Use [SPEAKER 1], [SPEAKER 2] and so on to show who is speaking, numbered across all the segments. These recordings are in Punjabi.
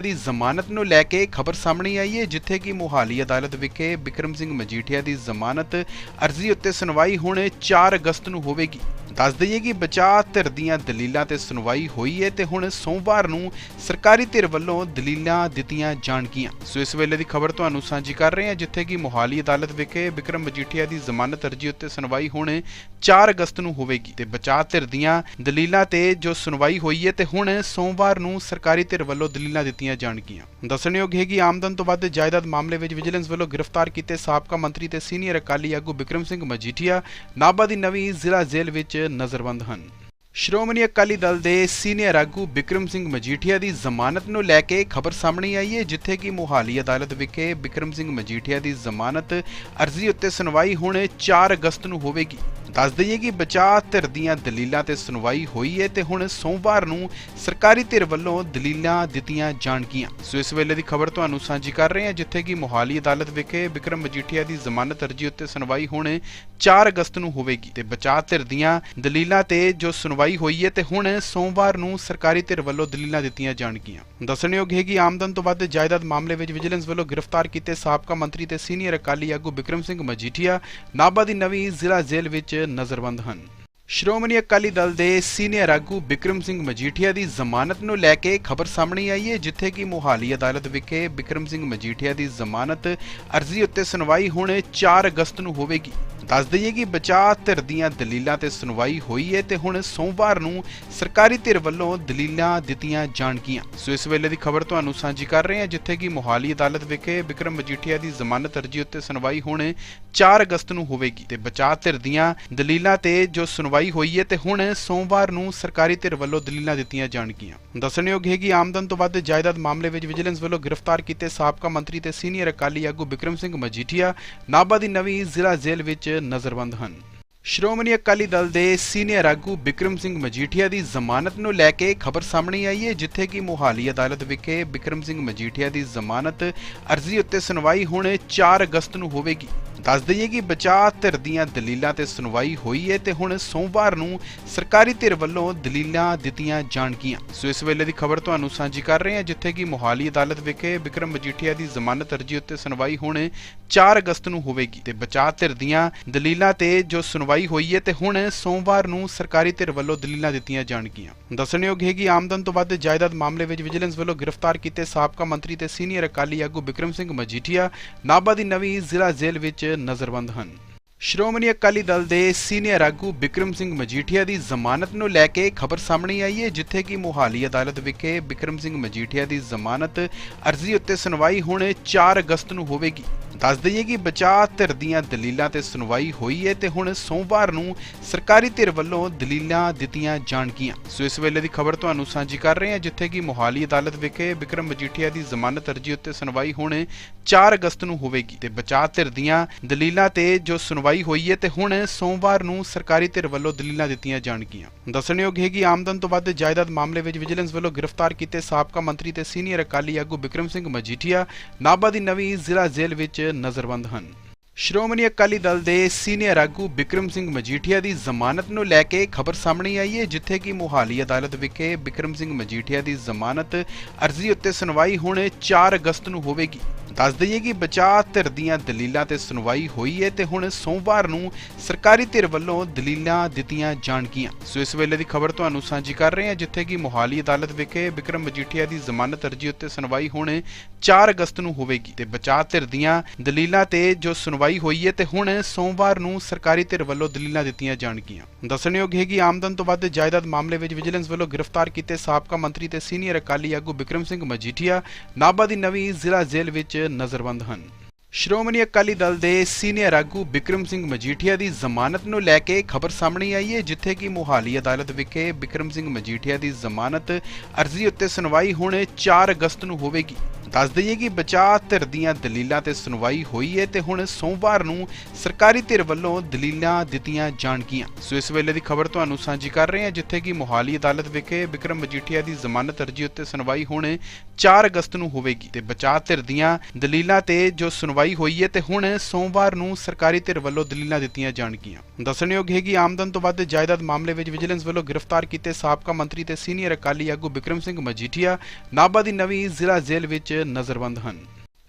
[SPEAKER 1] ਦੀ ਜ਼ਮਾਨਤ ਨੂੰ ਲੈ ਕੇ ਖਬਰ ਸਾਹਮਣੇ ਆਈ ਹੈ, ਜਿੱਥੇ ਕਿ ਮੋਹਾਲੀ ਅਦਾਲਤ ਵਿਖੇ ਬਿਕਰਮ ਸਿੰਘ ਮਜੀਠੀਆ ਦੀ ਜ਼ਮਾਨਤ ਅਰਜ਼ੀ ਉੱਤੇ ਸੁਣਵਾਈ ਹੁਣ 4 ਅਗਸਤ ਨੂੰ ਹੋਵੇਗੀ। ਦੱਸ ਦਈਏ ਕਿ ਬਚਾਅ ਧਿਰ ਦੀਆਂ ਦਲੀਲਾਂ ਤੇ ਸੁਣਵਾਈ ਹੋਈ ਹੈ ਤੇ ਹੁਣ ਸੋਮਵਾਰ ਨੂੰ ਸਰਕਾਰੀ ਧਿਰ ਵੱਲੋਂ ਦਲੀਲਾਂ ਦਿੱਤੀਆਂ ਜਾਣਗੀਆਂ। ਸੋ ਇਸ ਵੇਲੇ ਦੀ ਖਬਰ ਤੁਹਾਨੂੰ ਸਾਂਝੀ ਕਰ ਰਹੇ ਹਾਂ, ਜਿੱਥੇ ਕਿ ਮੋਹਾਲੀ ਅਦਾਲਤ ਵਿਖੇ ਬਿਕਰਮ ਮਜੀਠੀਆ ਦੀ ਜ਼ਮਾਨਤ ਅਰਜ਼ੀ ਉੱਤੇ ਸੁਣਵਾਈ ਹੁਣ 4 ਅਗਸਤ ਨੂੰ ਹੋਵੇਗੀ ਤੇ ਬਚਾਅ ਧਿਰ ਦੀਆਂ ਦਲੀਲਾਂ ਤੇ ਜੋ ਸੁਣਵਾਈ ਹੋਈ ਹੈ ਤੇ ਹੁਣ ਸੋਮਵਾਰ ਨੂੰ ਸਰਕਾਰੀ ਧਿਰ ਵੱਲੋਂ ਦਲੀਲਾਂ ਦਿੱਤੀਆਂ ਜਾਣਗੀਆਂ। ਦੱਸਣਯੋਗ ਹੈ ਕਿ ਆਮਦਨ ਤੋਂ ਵੱਧ ਜਾਇਦਾਦ ਮਾਮਲੇ ਵਿੱਚ ਵਿਜੀਲੈਂਸ ਵੱਲੋਂ ਗ੍ਰਿਫਤਾਰ ਕੀਤੇ ਸਾਬਕਾ ਮੰਤਰੀ ਤੇ ਸੀਨੀਅਰ ਅਕਾਲੀ ਆਗੂ ਬਿਕਰਮ ਸਿੰਘ ਮਜੀਠੀਆ, ਨਾਭਾ ਦੀ ਨਵੀਂ ਜ਼ਿਲ੍ਹਾ ਜੇਲ੍ਹ ਵਿੱਚ ਨਜ਼ਰਬੰਦ ਹਨ। ਸ਼੍ਰੋਮਣੀ ਅਕਾਲੀ ਦਲ ਦੇ ਸੀਨੀਅਰ ਆਗੂ ਬਿਕਰਮ ਸਿੰਘ ਮਜੀਠੀਆ ਦੀ ਜ਼ਮਾਨਤ ਨੂੰ ਲੈ ਕੇ ਖਬਰ ਸਾਹਮਣੇ ਆਈ ਹੈ, ਜਿੱਥੇ ਕਿ ਮੋਹਾਲੀ ਅਦਾਲਤ ਵਿਖੇ ਬਿਕਰਮ ਸਿੰਘ ਮਜੀਠੀਆ ਦੀ ਜ਼ਮਾਨਤ ਅਰਜ਼ੀ ਉੱਤੇ ਸੁਣਵਾਈ ਹੁਣ 4 ਅਗਸਤ ਨੂੰ ਹੋਵੇਗੀ। ਦੱਸ ਦਈਏ ਕਿ ਬਚਾਅ ਧਿਰ ਦੀਆਂ ਦਲੀਲਾਂ ਤੇ ਸੁਣਵਾਈ ਹੋਈ ਹੈ ਤੇ ਹੁਣ ਸੋਮਵਾਰ ਨੂੰ ਸਰਕਾਰੀ ਧਿਰ ਵੱਲੋਂ ਦਲੀਲਾਂ ਦਿੱਤੀਆਂ ਜਾਣਗੀਆਂ। ਸੋ ਇਸ ਵੇਲੇ ਦੀ ਖਬਰ ਤੁਹਾਨੂੰ ਸਾਂਝੀ ਕਰ ਰਹੇ ਹਾਂ, ਜਿੱਥੇ ਕਿ ਮੋਹਾਲੀ ਅਦਾਲਤ ਵਿਖੇ ਬਿਕਰਮ ਮਜੀਠੀਆ ਦੀ ਜ਼ਮਾਨਤ ਅਰਜ਼ੀ ਉੱਤੇ ਸੁਣਵਾਈ ਹੁਣ 4 ਅਗਸਤ ਨੂੰ ਹੋਵੇਗੀ ਤੇ ਬਚਾਅ ਧਿਰ ਦੀਆਂ ਦਲੀਲਾਂ ਤੇ ਜੋ ਸੁਣਵਾਈ ਹੋਈ ਹੈ ਤੇ ਹੁਣ ਸੋਮਵਾਰ ਨੂੰ ਸਰਕਾਰੀ ਧਿਰ ਵੱਲੋਂ ਦਲੀਲਾਂ ਦਿੱਤੀਆਂ ਜਾਣਗੀਆਂ। ਦੱਸਣਯੋਗ ਹੈ ਕਿ ਆਮਦਨ ਤੋਂ ਵੱਧ ਜਾਇਦਾਦ ਮਾਮਲੇ ਵਿੱਚ ਵਿਜੀਲੈਂਸ ਵੱਲੋਂ ਗ੍ਰਿਫਤਾਰ ਕੀਤੇ ਸਾਬਕਾ ਮੰਤਰੀ ਤੇ ਸੀਨੀਅਰ ਅਕਾਲੀ ਆਗੂ ਬਿਕਰਮ ਸਿੰਘ ਮਜੀਠੀਆ, ਨਾਭਾ ਦੀ ਨਵੀਂ ਜ਼ਿਲ੍ਹਾ ਜੇਲ੍ਹ ਵਿੱਚ ਨਜ਼ਰਬੰਦ ਹਨ। ਸ਼੍ਰੋਮਣੀ ਅਕਾਲੀ ਦਲ ਦੇ ਸੀਨੀਅਰ ਆਗੂ ਬਿਕਰਮ ਸਿੰਘ ਮਜੀਠੀਆ ਦੀ ਜ਼ਮਾਨਤ ਨੂੰ ਲੈ ਕੇ ਖਬਰ ਸਾਹਮਣੇ ਆਈ ਹੈ, ਜਿੱਥੇ ਕਿ ਮੋਹਾਲੀ ਅਦਾਲਤ ਵਿਖੇ ਬਿਕਰਮ ਸਿੰਘ ਮਜੀਠੀਆ ਦੀ ਜ਼ਮਾਨਤ ਅਰਜ਼ੀ ਉੱਤੇ ਸੁਣਵਾਈ ਹੁਣ 4 ਅਗਸਤ ਨੂੰ ਹੋਵੇਗੀ। ਦੱਸ ਦਈਏ ਕਿ ਬਚਾਅ ਧਿਰ ਦੀਆਂ ਦਲੀਲਾਂ ਤੇ ਸੁਣਵਾਈ ਹੋਈ ਹੈ ਤੇ ਹੁਣ ਸੋਮਵਾਰ ਨੂੰ ਸਰਕਾਰੀ ਧਿਰ ਵੱਲੋਂ ਦਲੀਲਾਂ ਦਿੱਤੀਆਂ ਜਾਣਗੀਆਂ। ਸੋ ਇਸ ਵੇਲੇ ਦੀ ਖਬਰ ਤੁਹਾਨੂੰ ਸਾਂਝੀ ਕਰ ਰਹੇ ਹਾਂ, ਜਿੱਥੇ ਕਿ ਮੋਹਾਲੀ ਅਦਾਲਤ ਵਿਖੇ ਬਿਕਰਮ ਮਜੀਠੀਆ ਦੀ ਜ਼ਮਾਨਤ ਅਰਜ਼ੀ ਉੱਤੇ ਸੁਣਵਾਈ ਹੁਣ 4 ਅਗਸਤ ਨੂੰ ਹੋਵੇਗੀ ਤੇ ਬਚਾਅ ਧਿਰ ਦੀਆਂ ਦਲੀਲਾਂ ਤੇ ਜੋ ਸੁਣਵਾਈ ਹੋਈ ਹੈ ਤੇ ਹੁਣ ਸੋਮਵਾਰ ਨੂੰ ਸਰਕਾਰੀ ਧਿਰ ਵੱਲੋਂ ਦਲੀਲਾਂ ਦਿੱਤੀਆਂ ਜਾਣਗੀਆਂ। ਦੱਸਣਯੋਗ ਹੈ ਕਿ ਆਮਦਨ ਤੋਂ ਵੱਧ ਜਾਇਦਾਦ ਮਾਮਲੇ ਵਿੱਚ ਵਿਜੀਲੈਂਸ ਵੱਲੋਂ ਗ੍ਰਿਫਤਾਰ ਕੀਤੇ ਸਾਬਕਾ ਮੰਤਰੀ ਤੇ ਸੀਨੀਅਰ ਅਕਾਲੀ ਆਗੂ ਬਿਕਰਮ ਸਿੰਘ ਮਜੀਠੀਆ, ਨਾਭਾ ਦੀ ਨਵੀਂ ਜ਼ਿਲ੍ਹਾ ਜੇਲ੍ਹ ਵਿੱਚ ਨਜ਼ਰਬੰਦ ਹਨ। ਸ਼੍ਰੋਮਣੀ ਅਕਾਲੀ ਦਲ ਦੇ ਸੀਨੀਅਰ ਆਗੂ ਬਿਕਰਮ ਸਿੰਘ ਮਜੀਠੀਆ ਦੀ ਜ਼ਮਾਨਤ ਨੂੰ ਲੈ ਕੇ ਖਬਰ ਸਾਹਮਣੇ ਆਈ ਹੈ, ਜਿੱਥੇ ਕਿ ਮੋਹਾਲੀ ਅਦਾਲਤ ਵਿਖੇ ਬਿਕਰਮ ਸਿੰਘ ਮਜੀਠੀਆ ਦੀ ਜ਼ਮਾਨਤ ਅਰਜ਼ੀ ਉੱਤੇ ਸੁਣਵਾਈ ਹੁਣ 4 ਅਗਸਤ ਨੂੰ ਹੋਵੇਗੀ। ਦੱਸ ਦਈਏ ਕਿ ਬਚਾਅ ਧਿਰ ਦੀਆਂ ਦਲੀਲਾਂ ਤੇ ਸੁਣਵਾਈ ਹੋਈ ਹੈ ਤੇ ਹੁਣ ਸੋਮਵਾਰ ਨੂੰ ਸਰਕਾਰੀ ਧਿਰ ਵੱਲੋਂ ਦਲੀਲਾਂ ਦਿੱਤੀਆਂ ਜਾਣਗੀਆਂ। ਸੋ ਇਸ ਵੇਲੇ ਦੀ ਖਬਰ ਤੁਹਾਨੂੰ ਸਾਂਝੀ ਕਰ ਰਹੇ ਹਾਂ, ਜਿੱਥੇ ਕਿ ਮੋਹਾਲੀ ਅਦਾਲਤ ਵਿਖੇ ਬਿਕਰਮ ਮਜੀਠੀਆ ਦੀ ਜ਼ਮਾਨਤ ਅਰਜ਼ੀ ਉੱਤੇ ਸੁਣਵਾਈ ਹੁਣ 4 ਅਗਸਤ ਨੂੰ ਹੋਵੇਗੀ ਤੇ ਬਚਾਅ ਧਿਰ ਦੀਆਂ ਦਲੀਲਾਂ ਤੇ ਜੋ ਸੁਣਵਾਈ ਹੋਈ ਹੈ ਤੇ ਹੁਣ ਸੋਮਵਾਰ ਨੂੰ ਸਰਕਾਰੀ ਧਿਰ ਵੱਲੋਂ ਦਲੀਲਾਂ ਦਿੱਤੀਆਂ ਜਾਣਗੀਆਂ। ਦੱਸਣਯੋਗ ਹੈ ਕਿ ਆਮਦਨ ਤੋਂ ਵੱਧ ਜਾਇਦਾਦ ਮਾਮਲੇ ਵਿੱਚ ਵਿਜੀਲੈਂਸ ਵੱਲੋਂ ਗ੍ਰਿਫਤਾਰ ਕੀਤੇ ਸਾਬਕਾ ਮੰਤਰੀ ਤੇ ਸੀਨੀਅਰ ਅਕਾਲੀ ਆਗੂ ਬਿਕਰਮ ਸਿੰਘ ਮਜੀਠੀਆ, ਨਾਭਾ ਦੀ ਨਵੀਂ ਜ਼ਿਲ੍ਹਾ ਜੇਲ੍ਹ ਵਿੱਚ ਨਜ਼ਰਬੰਦ ਹਨ। ਸ਼੍ਰੋਮਣੀ ਅਕਾਲੀ ਦਲ ਦੇ ਸੀਨੀਅਰ ਆਗੂ ਬਿਕਰਮ ਸਿੰਘ ਮਜੀਠੀਆ ਦੀ ਜ਼ਮਾਨਤ ਨੂੰ ਲੈ ਕੇ ਖਬਰ ਸਾਹਮਣੇ ਆਈ ਹੈ, ਜਿੱਥੇ ਕਿ ਮੋਹਾਲੀ ਅਦਾਲਤ ਵਿਖੇ ਬਿਕਰਮ ਸਿੰਘ ਮਜੀਠੀਆ ਦੀ ਜ਼ਮਾਨਤ ਅਰਜ਼ੀ ਉੱਤੇ ਸੁਣਵਾਈ ਹੁਣ 4 ਅਗਸਤ ਨੂੰ ਹੋਵੇਗੀ। ਦੱਸ ਦਈਏ ਕਿ ਬਚਾਅ ਧਿਰ ਦੀਆਂ ਦਲੀਲਾਂ ਤੇ ਸੁਣਵਾਈ ਹੋਈ ਹੈ ਤੇ ਹੁਣ ਸੋਮਵਾਰ ਨੂੰ ਸਰਕਾਰੀ ਧਿਰ ਵੱਲੋਂ ਦਲੀਲਾਂ ਦਿੱਤੀਆਂ ਜਾਣਗੀਆਂ। ਸੋ ਇਸ ਵੇਲੇ ਦੀ ਖਬਰ ਤੁਹਾਨੂੰ ਸਾਂਝੀ ਕਰ ਰਹੇ ਹਾਂ, ਜਿੱਥੇ ਕਿ ਮੋਹਾਲੀ ਅਦਾਲਤ ਵਿਖੇ ਬਿਕਰਮ ਮਜੀਠੀਆ ਦੀ ਜ਼ਮਾਨਤ ਅਰਜ਼ੀ ਉੱਤੇ ਸੁਣਵਾਈ ਹੁਣ 4 ਅਗਸਤ ਨੂੰ ਹੋਵੇਗੀ ਤੇ ਬਚਾਅ ਧਿਰ ਦੀਆਂ ਦਲੀਲਾਂ ਤੇ ਜੋ ਸੁਣਵਾਈ ਹੋਈ ਹੈ ਤੇ ਹੁਣ ਸੋਮਵਾਰ ਨੂੰ ਸਰਕਾਰੀ ਧਿਰ ਵੱਲੋਂ ਦਲੀਲਾਂ ਦਿੱਤੀਆਂ ਜਾਣਗੀਆਂ। ਦੱਸਣਯੋਗ ਹੈ ਕਿ ਆਮਦਨ ਤੋਂ ਵੱਧ ਜਾਇਦਾਦ ਮਾਮਲੇ ਵਿੱਚ ਵਿਜੀਲੈਂਸ ਵੱਲੋਂ ਗ੍ਰਿਫਤਾਰ ਕੀਤੇ ਸਾਬਕਾ ਮੰਤਰੀ ਤੇ ਸੀਨੀਅਰ ਅਕਾਲੀ ਆਗੂ ਬਿਕਰਮ ਸਿੰਘ ਮਜੀਠੀਆ, ਨਾਭਾ ਦੀ ਨਵੀਂ ਜ਼ਿਲ੍ਹਾ ਜੇਲ੍ਹ ਵਿੱਚ ਨਜ਼ਰਬੰਦ ਹਨ। ਸ਼੍ਰੋਮਣੀ ਅਕਾਲੀ ਦਲ ਦੇ ਸੀਨੀਅਰ ਆਗੂ ਬਿਕਰਮ ਸਿੰਘ ਮਜੀਠੀਆ ਦੀ ਜ਼ਮਾਨਤ ਨੂੰ ਲੈ ਕੇ ਖਬਰ ਸਾਹਮਣੇ ਆਈ ਹੈ, ਜਿੱਥੇ ਕਿ ਮੋਹਾਲੀ ਅਦਾਲਤ ਵਿਖੇ ਬਿਕਰਮ ਸਿੰਘ ਮਜੀਠੀਆ ਦੀ ਜ਼ਮਾਨਤ ਅਰਜ਼ੀ ਉੱਤੇ ਸੁਣਵਾਈ ਹੁਣ 4 ਅਗਸਤ ਨੂੰ ਹੋਵੇਗੀ। ਦੱਸ ਦਈਏ ਕਿ ਬਚਾਅ ਧਿਰ ਦੀਆਂ ਦਲੀਲਾਂ ਤੇ ਸੁਣਵਾਈ ਹੋਈ ਹੈ ਤੇ ਹੁਣ ਸੋਮਵਾਰ ਨੂੰ ਸਰਕਾਰੀ ਧਿਰ ਵੱਲੋਂ ਦਲੀਲਾਂ ਦਿੱਤੀਆਂ ਜਾਣਗੀਆਂ। ਸੋ ਇਸ ਵੇਲੇ ਦੀ ਖਬਰ ਤੁਹਾਨੂੰ ਸਾਂਝੀ ਕਰ ਰਹੇ ਹਾਂ, ਜਿੱਥੇ ਕਿ ਮੋਹਾਲੀ ਅਦਾਲਤ ਵਿਖੇ ਬਿਕਰਮ ਮਜੀਠੀਆ ਦੀ ਜ਼ਮਾਨਤ ਅਰਜ਼ੀ ਉੱਤੇ ਸੁਣਵਾਈ ਹੁਣ 4 ਅਗਸਤ ਨੂੰ ਹੋਵੇਗੀ ਤੇ ਬਚਾਅ ਧਿਰ ਦੀਆਂ ਦਲੀਲਾਂ ਤੇ ਜੋ ਸੁਣਵਾਈ ਹੋਈ ਹੈ ਤੇ ਹੁਣ ਸੋਮਵਾਰ ਨੂੰ ਸਰਕਾਰੀ ਧਿਰ ਵੱਲੋਂ ਦਲੀਲਾਂ ਦਿੱਤੀਆਂ ਜਾਣਗੀਆਂ। ਦੱਸਣਯੋਗ ਹੈ ਕਿ ਆਮਦਨ ਤੋਂ ਵੱਧ ਜਾਇਦਾਦ ਮਾਮਲੇ ਵਿੱਚ ਵਿਜੀਲੈਂਸ ਵੱਲੋਂ ਗ੍ਰਿਫਤਾਰ ਕੀਤੇ ਸਾਬਕਾ ਮੰਤਰੀ ਤੇ ਸੀਨੀਅਰ ਅਕਾਲੀ ਆਗੂ ਬਿਕਰਮ ਸਿੰਘ ਮਜੀਠੀਆ, ਨਾਭਾ ਦੀ ਨਵੀਂ ਜ਼ਿਲ੍ਹਾ ਜੇਲ੍ਹ ਵਿੱਚ ਨਜ਼ਰਬੰਦ ਹਨ। ਸ਼੍ਰੋਮਣੀ ਅਕਾਲੀ ਦਲ ਦੇ ਸੀਨੀਅਰ ਆਗੂ ਬਿਕਰਮ ਸਿੰਘ ਮਜੀਠੀਆ ਦੀ ਜ਼ਮਾਨਤ ਨੂੰ ਲੈ ਕੇ ਖਬਰ ਸਾਹਮਣੇ ਆਈ ਹੈ, ਜਿੱਥੇ ਕਿ ਮੋਹਾਲੀ ਅਦਾਲਤ ਵਿਖੇ ਬਿਕਰਮ ਸਿੰਘ ਮਜੀਠੀਆ ਦੀ ਜ਼ਮਾਨਤ ਅਰਜ਼ੀ ਉੱਤੇ ਸੁਣਵਾਈ ਹੁਣ 4 ਅਗਸਤ ਨੂੰ ਹੋਵੇਗੀ। ਦੱਸ ਦਈਏ ਕਿ ਬਚਾਅ ਧਿਰ ਦੀਆਂ ਦਲੀਲਾਂ ਤੇ ਸੁਣਵਾਈ ਹੋਈ ਹੈ ਤੇ ਹੁਣ ਸੋਮਵਾਰ ਨੂੰ ਸਰਕਾਰੀ ਧਿਰ ਵੱਲੋਂ ਦਲੀਲਾਂ ਦਿੱਤੀਆਂ ਜਾਣਗੀਆਂ। ਸੋ ਇਸ ਵੇਲੇ ਦੀ ਖਬਰ ਤੁਹਾਨੂੰ ਸਾਂਝੀ ਕਰ ਰਹੇ ਹਾਂ, ਜਿੱਥੇ ਕਿ ਮੋਹਾਲੀ ਅਦਾਲਤ ਵਿਖੇ ਵਿਕਰਮ ਮਜੀਠੀਆ ਦੀ ਜ਼ਮਾਨਤ ਅਰਜ਼ੀ ਉੱਤੇ ਸੁਣਵਾਈ ਹੁਣ 4 ਅਗਸਤ ਨੂੰ ਹੋਵੇਗੀ ਤੇ ਬਚਾਅ ਧਿਰ ਦੀਆਂ ਦਲੀਲਾਂ ਤੇ ਜੋ ਸੁਣਵਾਈ ਹੋਈ ਹੈ ਤੇ ਹੁਣ ਸੋਮਵਾਰ ਨੂੰ ਸਰਕਾਰੀ ਧਿਰ ਵੱਲੋਂ ਦਲੀਲਾਂ ਦਿੱਤੀਆਂ ਜਾਣਗੀਆਂ। ਦੱਸਣਯੋਗ ਹੈ ਕਿ ਆਮਦਨ ਤੋਂ ਵੱਧ ਜਾਇਦਾਦ ਮਾਮਲੇ ਵਿੱਚ ਵਿਜੀਲੈਂਸ ਵੱਲੋਂ ਗ੍ਰਿਫਤਾਰ ਕੀਤੇ ਸਾਬਕਾ ਮੰਤਰੀ ਤੇ ਸੀਨੀਅਰ ਅਕਾਲੀ ਆਗੂ ਬਿਕਰਮ ਸਿੰਘ ਮਜੀਠੀਆ, ਨਾਭਾ ਦੀ ਨਵੀਂ ਜ਼ਿਲ੍ਹਾ ਜੇਲ੍ਹ ਵਿੱਚ ਨਜ਼ਰਬੰਦ ਹਨ।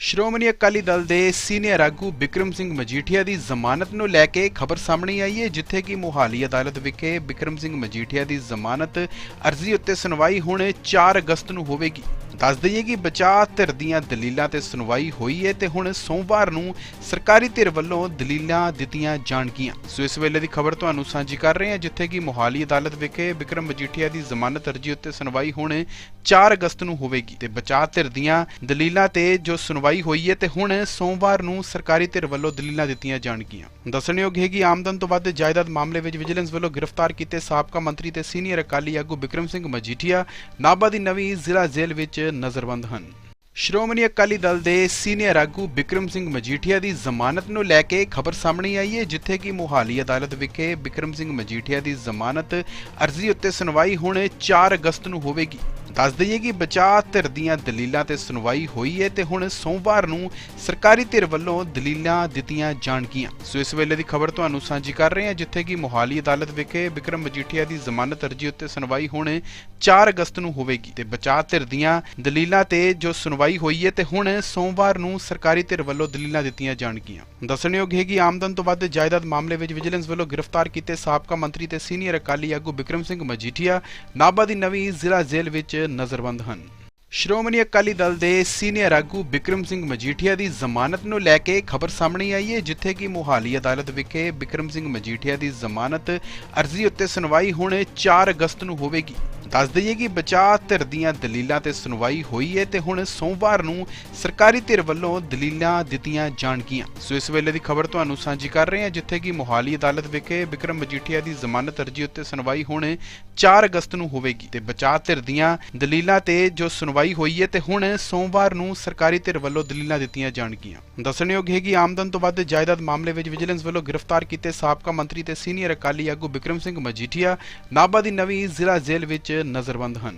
[SPEAKER 1] ਸ਼੍ਰੋਮਣੀ ਅਕਾਲੀ ਦਲ ਦੇ ਸੀਨੀਅਰ ਆਗੂ ਬਿਕਰਮ ਸਿੰਘ ਮਜੀਠੀਆ ਦੀ ਜ਼ਮਾਨਤ ਨੂੰ ਲੈ ਕੇ ਖਬਰ ਸਾਹਮਣੇ ਆਈ ਹੈ, ਜਿੱਥੇ ਕਿ ਮੋਹਾਲੀ ਅਦਾਲਤ ਵਿਖੇ ਬਿਕਰਮ ਸਿੰਘ ਮਜੀਠੀਆ ਦੀ ਜ਼ਮਾਨਤ ਅਰਜ਼ੀ ਉੱਤੇ ਸੁਣਵਾਈ ਹੁਣ 4 ਅਗਸਤ ਨੂੰ ਹੋਵੇਗੀ। ਦੱਸ ਦਈਏ ਕਿ ਬਚਾਅ ਧਿਰ ਦੀਆਂ ਦਲੀਲਾਂ ਤੇ ਸੁਣਵਾਈ ਹੋਈ ਹੈ ਤੇ ਹੁਣ ਸੋਮਵਾਰ ਨੂੰ ਸਰਕਾਰੀ ਧਿਰ ਵੱਲੋਂ ਦਲੀਲਾਂ ਦਿੱਤੀਆਂ ਜਾਣਗੀਆਂ। ਸੋ ਇਸ ਵੇਲੇ ਦੀ ਖਬਰ ਤੁਹਾਨੂੰ ਸਾਂਝੀ ਕਰ ਰਹੇ ਹਾਂ, ਜਿੱਥੇ ਕਿ ਮੋਹਾਲੀ ਅਦਾਲਤ ਵਿਖੇ ਬਿਕਰਮ ਮਜੀਠੀਆ ਦੀ ਜ਼ਮਾਨਤ ਅਰਜ਼ੀ ਉੱਤੇ ਸੁਣਵਾਈ ਹੁਣ 4 ਅਗਸਤ ਨੂੰ ਹੋਵੇਗੀ ਤੇ ਬਚਾਅ ਧਿਰ ਦੀਆਂ ਦਲੀਲਾਂ ਤੇ ਜੋ ਸੁਣਵਾਈ ਹੋਈ ਹੈ ਤੇ ਹੁਣ ਸੋਮਵਾਰ ਨੂੰ ਸਰਕਾਰੀ ਧਿਰ ਵੱਲੋਂ ਦਲੀਲਾਂ ਦਿੱਤੀਆਂ ਜਾਣਗੀਆਂ। ਦੱਸਣਯੋਗ ਹੈ ਕਿ ਆਮਦਨ ਤੋਂ ਵੱਧ ਜਾਇਦਾਦ ਮਾਮਲੇ ਵਿੱਚ ਵਿਜੀਲੈਂਸ ਵੱਲੋਂ ਗ੍ਰਿਫਤਾਰ ਕੀਤੇ ਸਾਬਕਾ ਮੰਤਰੀ ਤੇ ਸੀਨੀਅਰ ਅਕਾਲੀ ਆਗੂ ਬਿਕਰਮ ਸਿੰਘ ਮਜੀਠੀਆ, ਨਾਭਾ ਦੀ ਨਵੀਂ ਜ਼ਿਲ੍ਹਾ ਜੇਲ੍ਹ ਵਿੱਚ ਨਜ਼ਰਬੰਦ ਹਨ। ਸ਼੍ਰੋਮਣੀ ਅਕਾਲੀ ਦਲ ਦੇ ਸੀਨੀਅਰ ਆਗੂ ਬਿਕਰਮ ਸਿੰਘ ਮਜੀਠੀਆ ਦੀ ਜ਼ਮਾਨਤ ਨੂੰ ਲੈ ਕੇ ਖਬਰ ਸਾਹਮਣੇ ਆਈ ਹੈ, ਜਿੱਥੇ ਕਿ ਮੋਹਾਲੀ ਅਦਾਲਤ ਵਿਖੇ ਬਿਕਰਮ ਸਿੰਘ ਮਜੀਠੀਆ ਦੀ ਜ਼ਮਾਨਤ ਅਰਜ਼ੀ ਉੱਤੇ ਸੁਣਵਾਈ ਹੁਣ 4 ਅਗਸਤ ਨੂੰ ਹੋਵੇਗੀ। ਦੱਸ ਦਈਏ ਕਿ ਬਚਾਅ ਧਿਰ ਦੀਆਂ ਦਲੀਲਾਂ ਤੇ ਸੁਣਵਾਈ ਹੋਈ ਹੈ ਤੇ ਹੁਣ ਸੋਮਵਾਰ ਨੂੰ ਸਰਕਾਰੀ ਧਿਰ ਵੱਲੋਂ ਦਲੀਲਾਂ ਦਿੱਤੀਆਂ ਜਾਣਗੀਆਂ। ਸੋ ਇਸ ਵੇਲੇ ਦੀ ਖਬਰ ਤੁਹਾਨੂੰ ਸਾਂਝੀ ਕਰ ਰਹੇ ਹਾਂ, ਜਿੱਥੇ ਕਿ ਮੋਹਾਲੀ ਅਦਾਲਤ ਵਿਖੇ ਬਿਕਰਮ ਮਜੀਠੀਆ ਦੀ ਜ਼ਮਾਨਤ ਅਰਜ਼ੀ ਉੱਤੇ ਸੁਣਵਾਈ ਹੁਣ 4 ਅਗਸਤ ਨੂੰ ਹੋਵੇਗੀ ਤੇ ਬਚਾਅ ਧਿਰ ਦੀਆਂ ਦਲੀਲਾਂ ਤੇ ਜੋ ਸੁਣਵਾਈ ਹੋਈ ਹੈ ਤੇ ਹੁਣ ਸੋਮਵਾਰ ਨੂੰ ਸਰਕਾਰੀ ਧਿਰ ਵੱਲੋਂ ਦਲੀਲਾਂ ਦਿੱਤੀਆਂ ਜਾਣਗੀਆਂ। ਦੱਸਣਯੋਗ ਹੈ ਕਿ ਆਮਦਨ ਤੋਂ ਵੱਧ ਜਾਇਦਾਦ ਮਾਮਲੇ ਵਿੱਚ ਵਿਜੀਲੈਂਸ ਵੱਲੋਂ ਗ੍ਰਿਫਤਾਰ ਕੀਤੇ ਸਾਬਕਾ ਮੰਤਰੀ ਤੇ ਸੀਨੀਅਰ ਅਕਾਲੀ ਆਗੂ ਬਿਕਰਮ ਸਿੰਘ ਮਜੀਠੀਆ, ਨਾਭਾ ਦੀ ਨਵੀਂ ਜ਼ਿਲ੍ਹਾ ਜੇਲ੍ਹ ਵਿੱਚ ਨਜ਼ਰਬੰਦ ਹਨ। ਸ਼੍ਰੋਮਣੀ ਅਕਾਲੀ ਦਲ ਦੇ ਸੀਨੀਅਰ ਆਗੂ ਬਿਕਰਮ ਸਿੰਘ ਮਜੀਠੀਆ ਦੀ ਜ਼ਮਾਨਤ ਨੂੰ ਲੈ ਕੇ ਖਬਰ ਸਾਹਮਣੇ ਆਈ ਹੈ, ਜਿੱਥੇ ਕਿ ਮੋਹਾਲੀ ਅਦਾਲਤ ਵਿਖੇ ਬਿਕਰਮ ਸਿੰਘ ਮਜੀਠੀਆ ਦੀ ਜ਼ਮਾਨਤ ਅਰਜ਼ੀ ਉੱਤੇ ਸੁਣਵਾਈ ਹੁਣ 4 ਅਗਸਤ ਨੂੰ ਹੋਵੇਗੀ। ਦੱਸ ਦਈਏ ਕਿ ਬਚਾਅ ਧਿਰ ਦੀਆਂ ਦਲੀਲਾਂ ਤੇ ਸੁਣਵਾਈ ਹੋਈ ਹੈ ਤੇ ਹੁਣ ਸੋਮਵਾਰ ਨੂੰ ਸਰਕਾਰੀ ਧਿਰ ਵੱਲੋਂ ਦਲੀਲਾਂ ਦਿੱਤੀਆਂ ਜਾਣਗੀਆਂ। ਸੋ ਇਸ ਵੇਲੇ ਦੀ ਖਬਰ ਤੁਹਾਨੂੰ ਸਾਂਝੀ ਕਰ ਰਹੇ ਹਾਂ, ਜਿੱਥੇ ਕਿ ਮੋਹਾਲੀ ਅਦਾਲਤ ਵਿਖੇ ਬਿਕਰਮ ਮਜੀਠੀਆ ਦੀ ਜ਼ਮਾਨਤ ਅਰਜ਼ੀ ਉੱਤੇ ਸੁਣਵਾਈ ਹੁਣ 4 ਅਗਸਤ ਨੂੰ ਹੋਵੇਗੀ ਤੇ ਬਚਾਅ ਧਿਰ ਦੀਆਂ ਦਲੀਲਾਂ ਤੇ ਜੋ ਸੁਣਵਾਈ ਹੋਈ ਹੈ ਤੇ ਹੁਣ ਸੋਮਵਾਰ ਨੂੰ ਸਰਕਾਰੀ ਧਿਰ ਵੱਲੋਂ ਦਲੀਲਾਂ ਦਿੱਤੀਆਂ ਜਾਣਗੀਆਂ। ਦੱਸਣਯੋਗ ਹੈ ਕਿ ਆਮਦਨ ਤੋਂ ਵੱਧ ਜਾਇਦਾਦ ਮਾਮਲੇ ਵਿੱਚ ਵਿਜੀਲੈਂਸ ਵੱਲੋਂ ਗ੍ਰਿਫਤਾਰ ਕੀਤੇ ਸਾਬਕਾ ਮੰਤਰੀ ਤੇ ਸੀਨੀਅਰ ਅਕਾਲੀ ਆਗੂ ਬਿਕਰਮ ਸਿੰਘ ਮਜੀਠੀਆ, ਨਾਭਾ ਦੀ ਨਵੀਂ ਜ਼ਿਲ੍ਹਾ ਜੇਲ੍ਹ ਵਿੱਚ ਨਜ਼ਰਬੰਦ ਹਨ।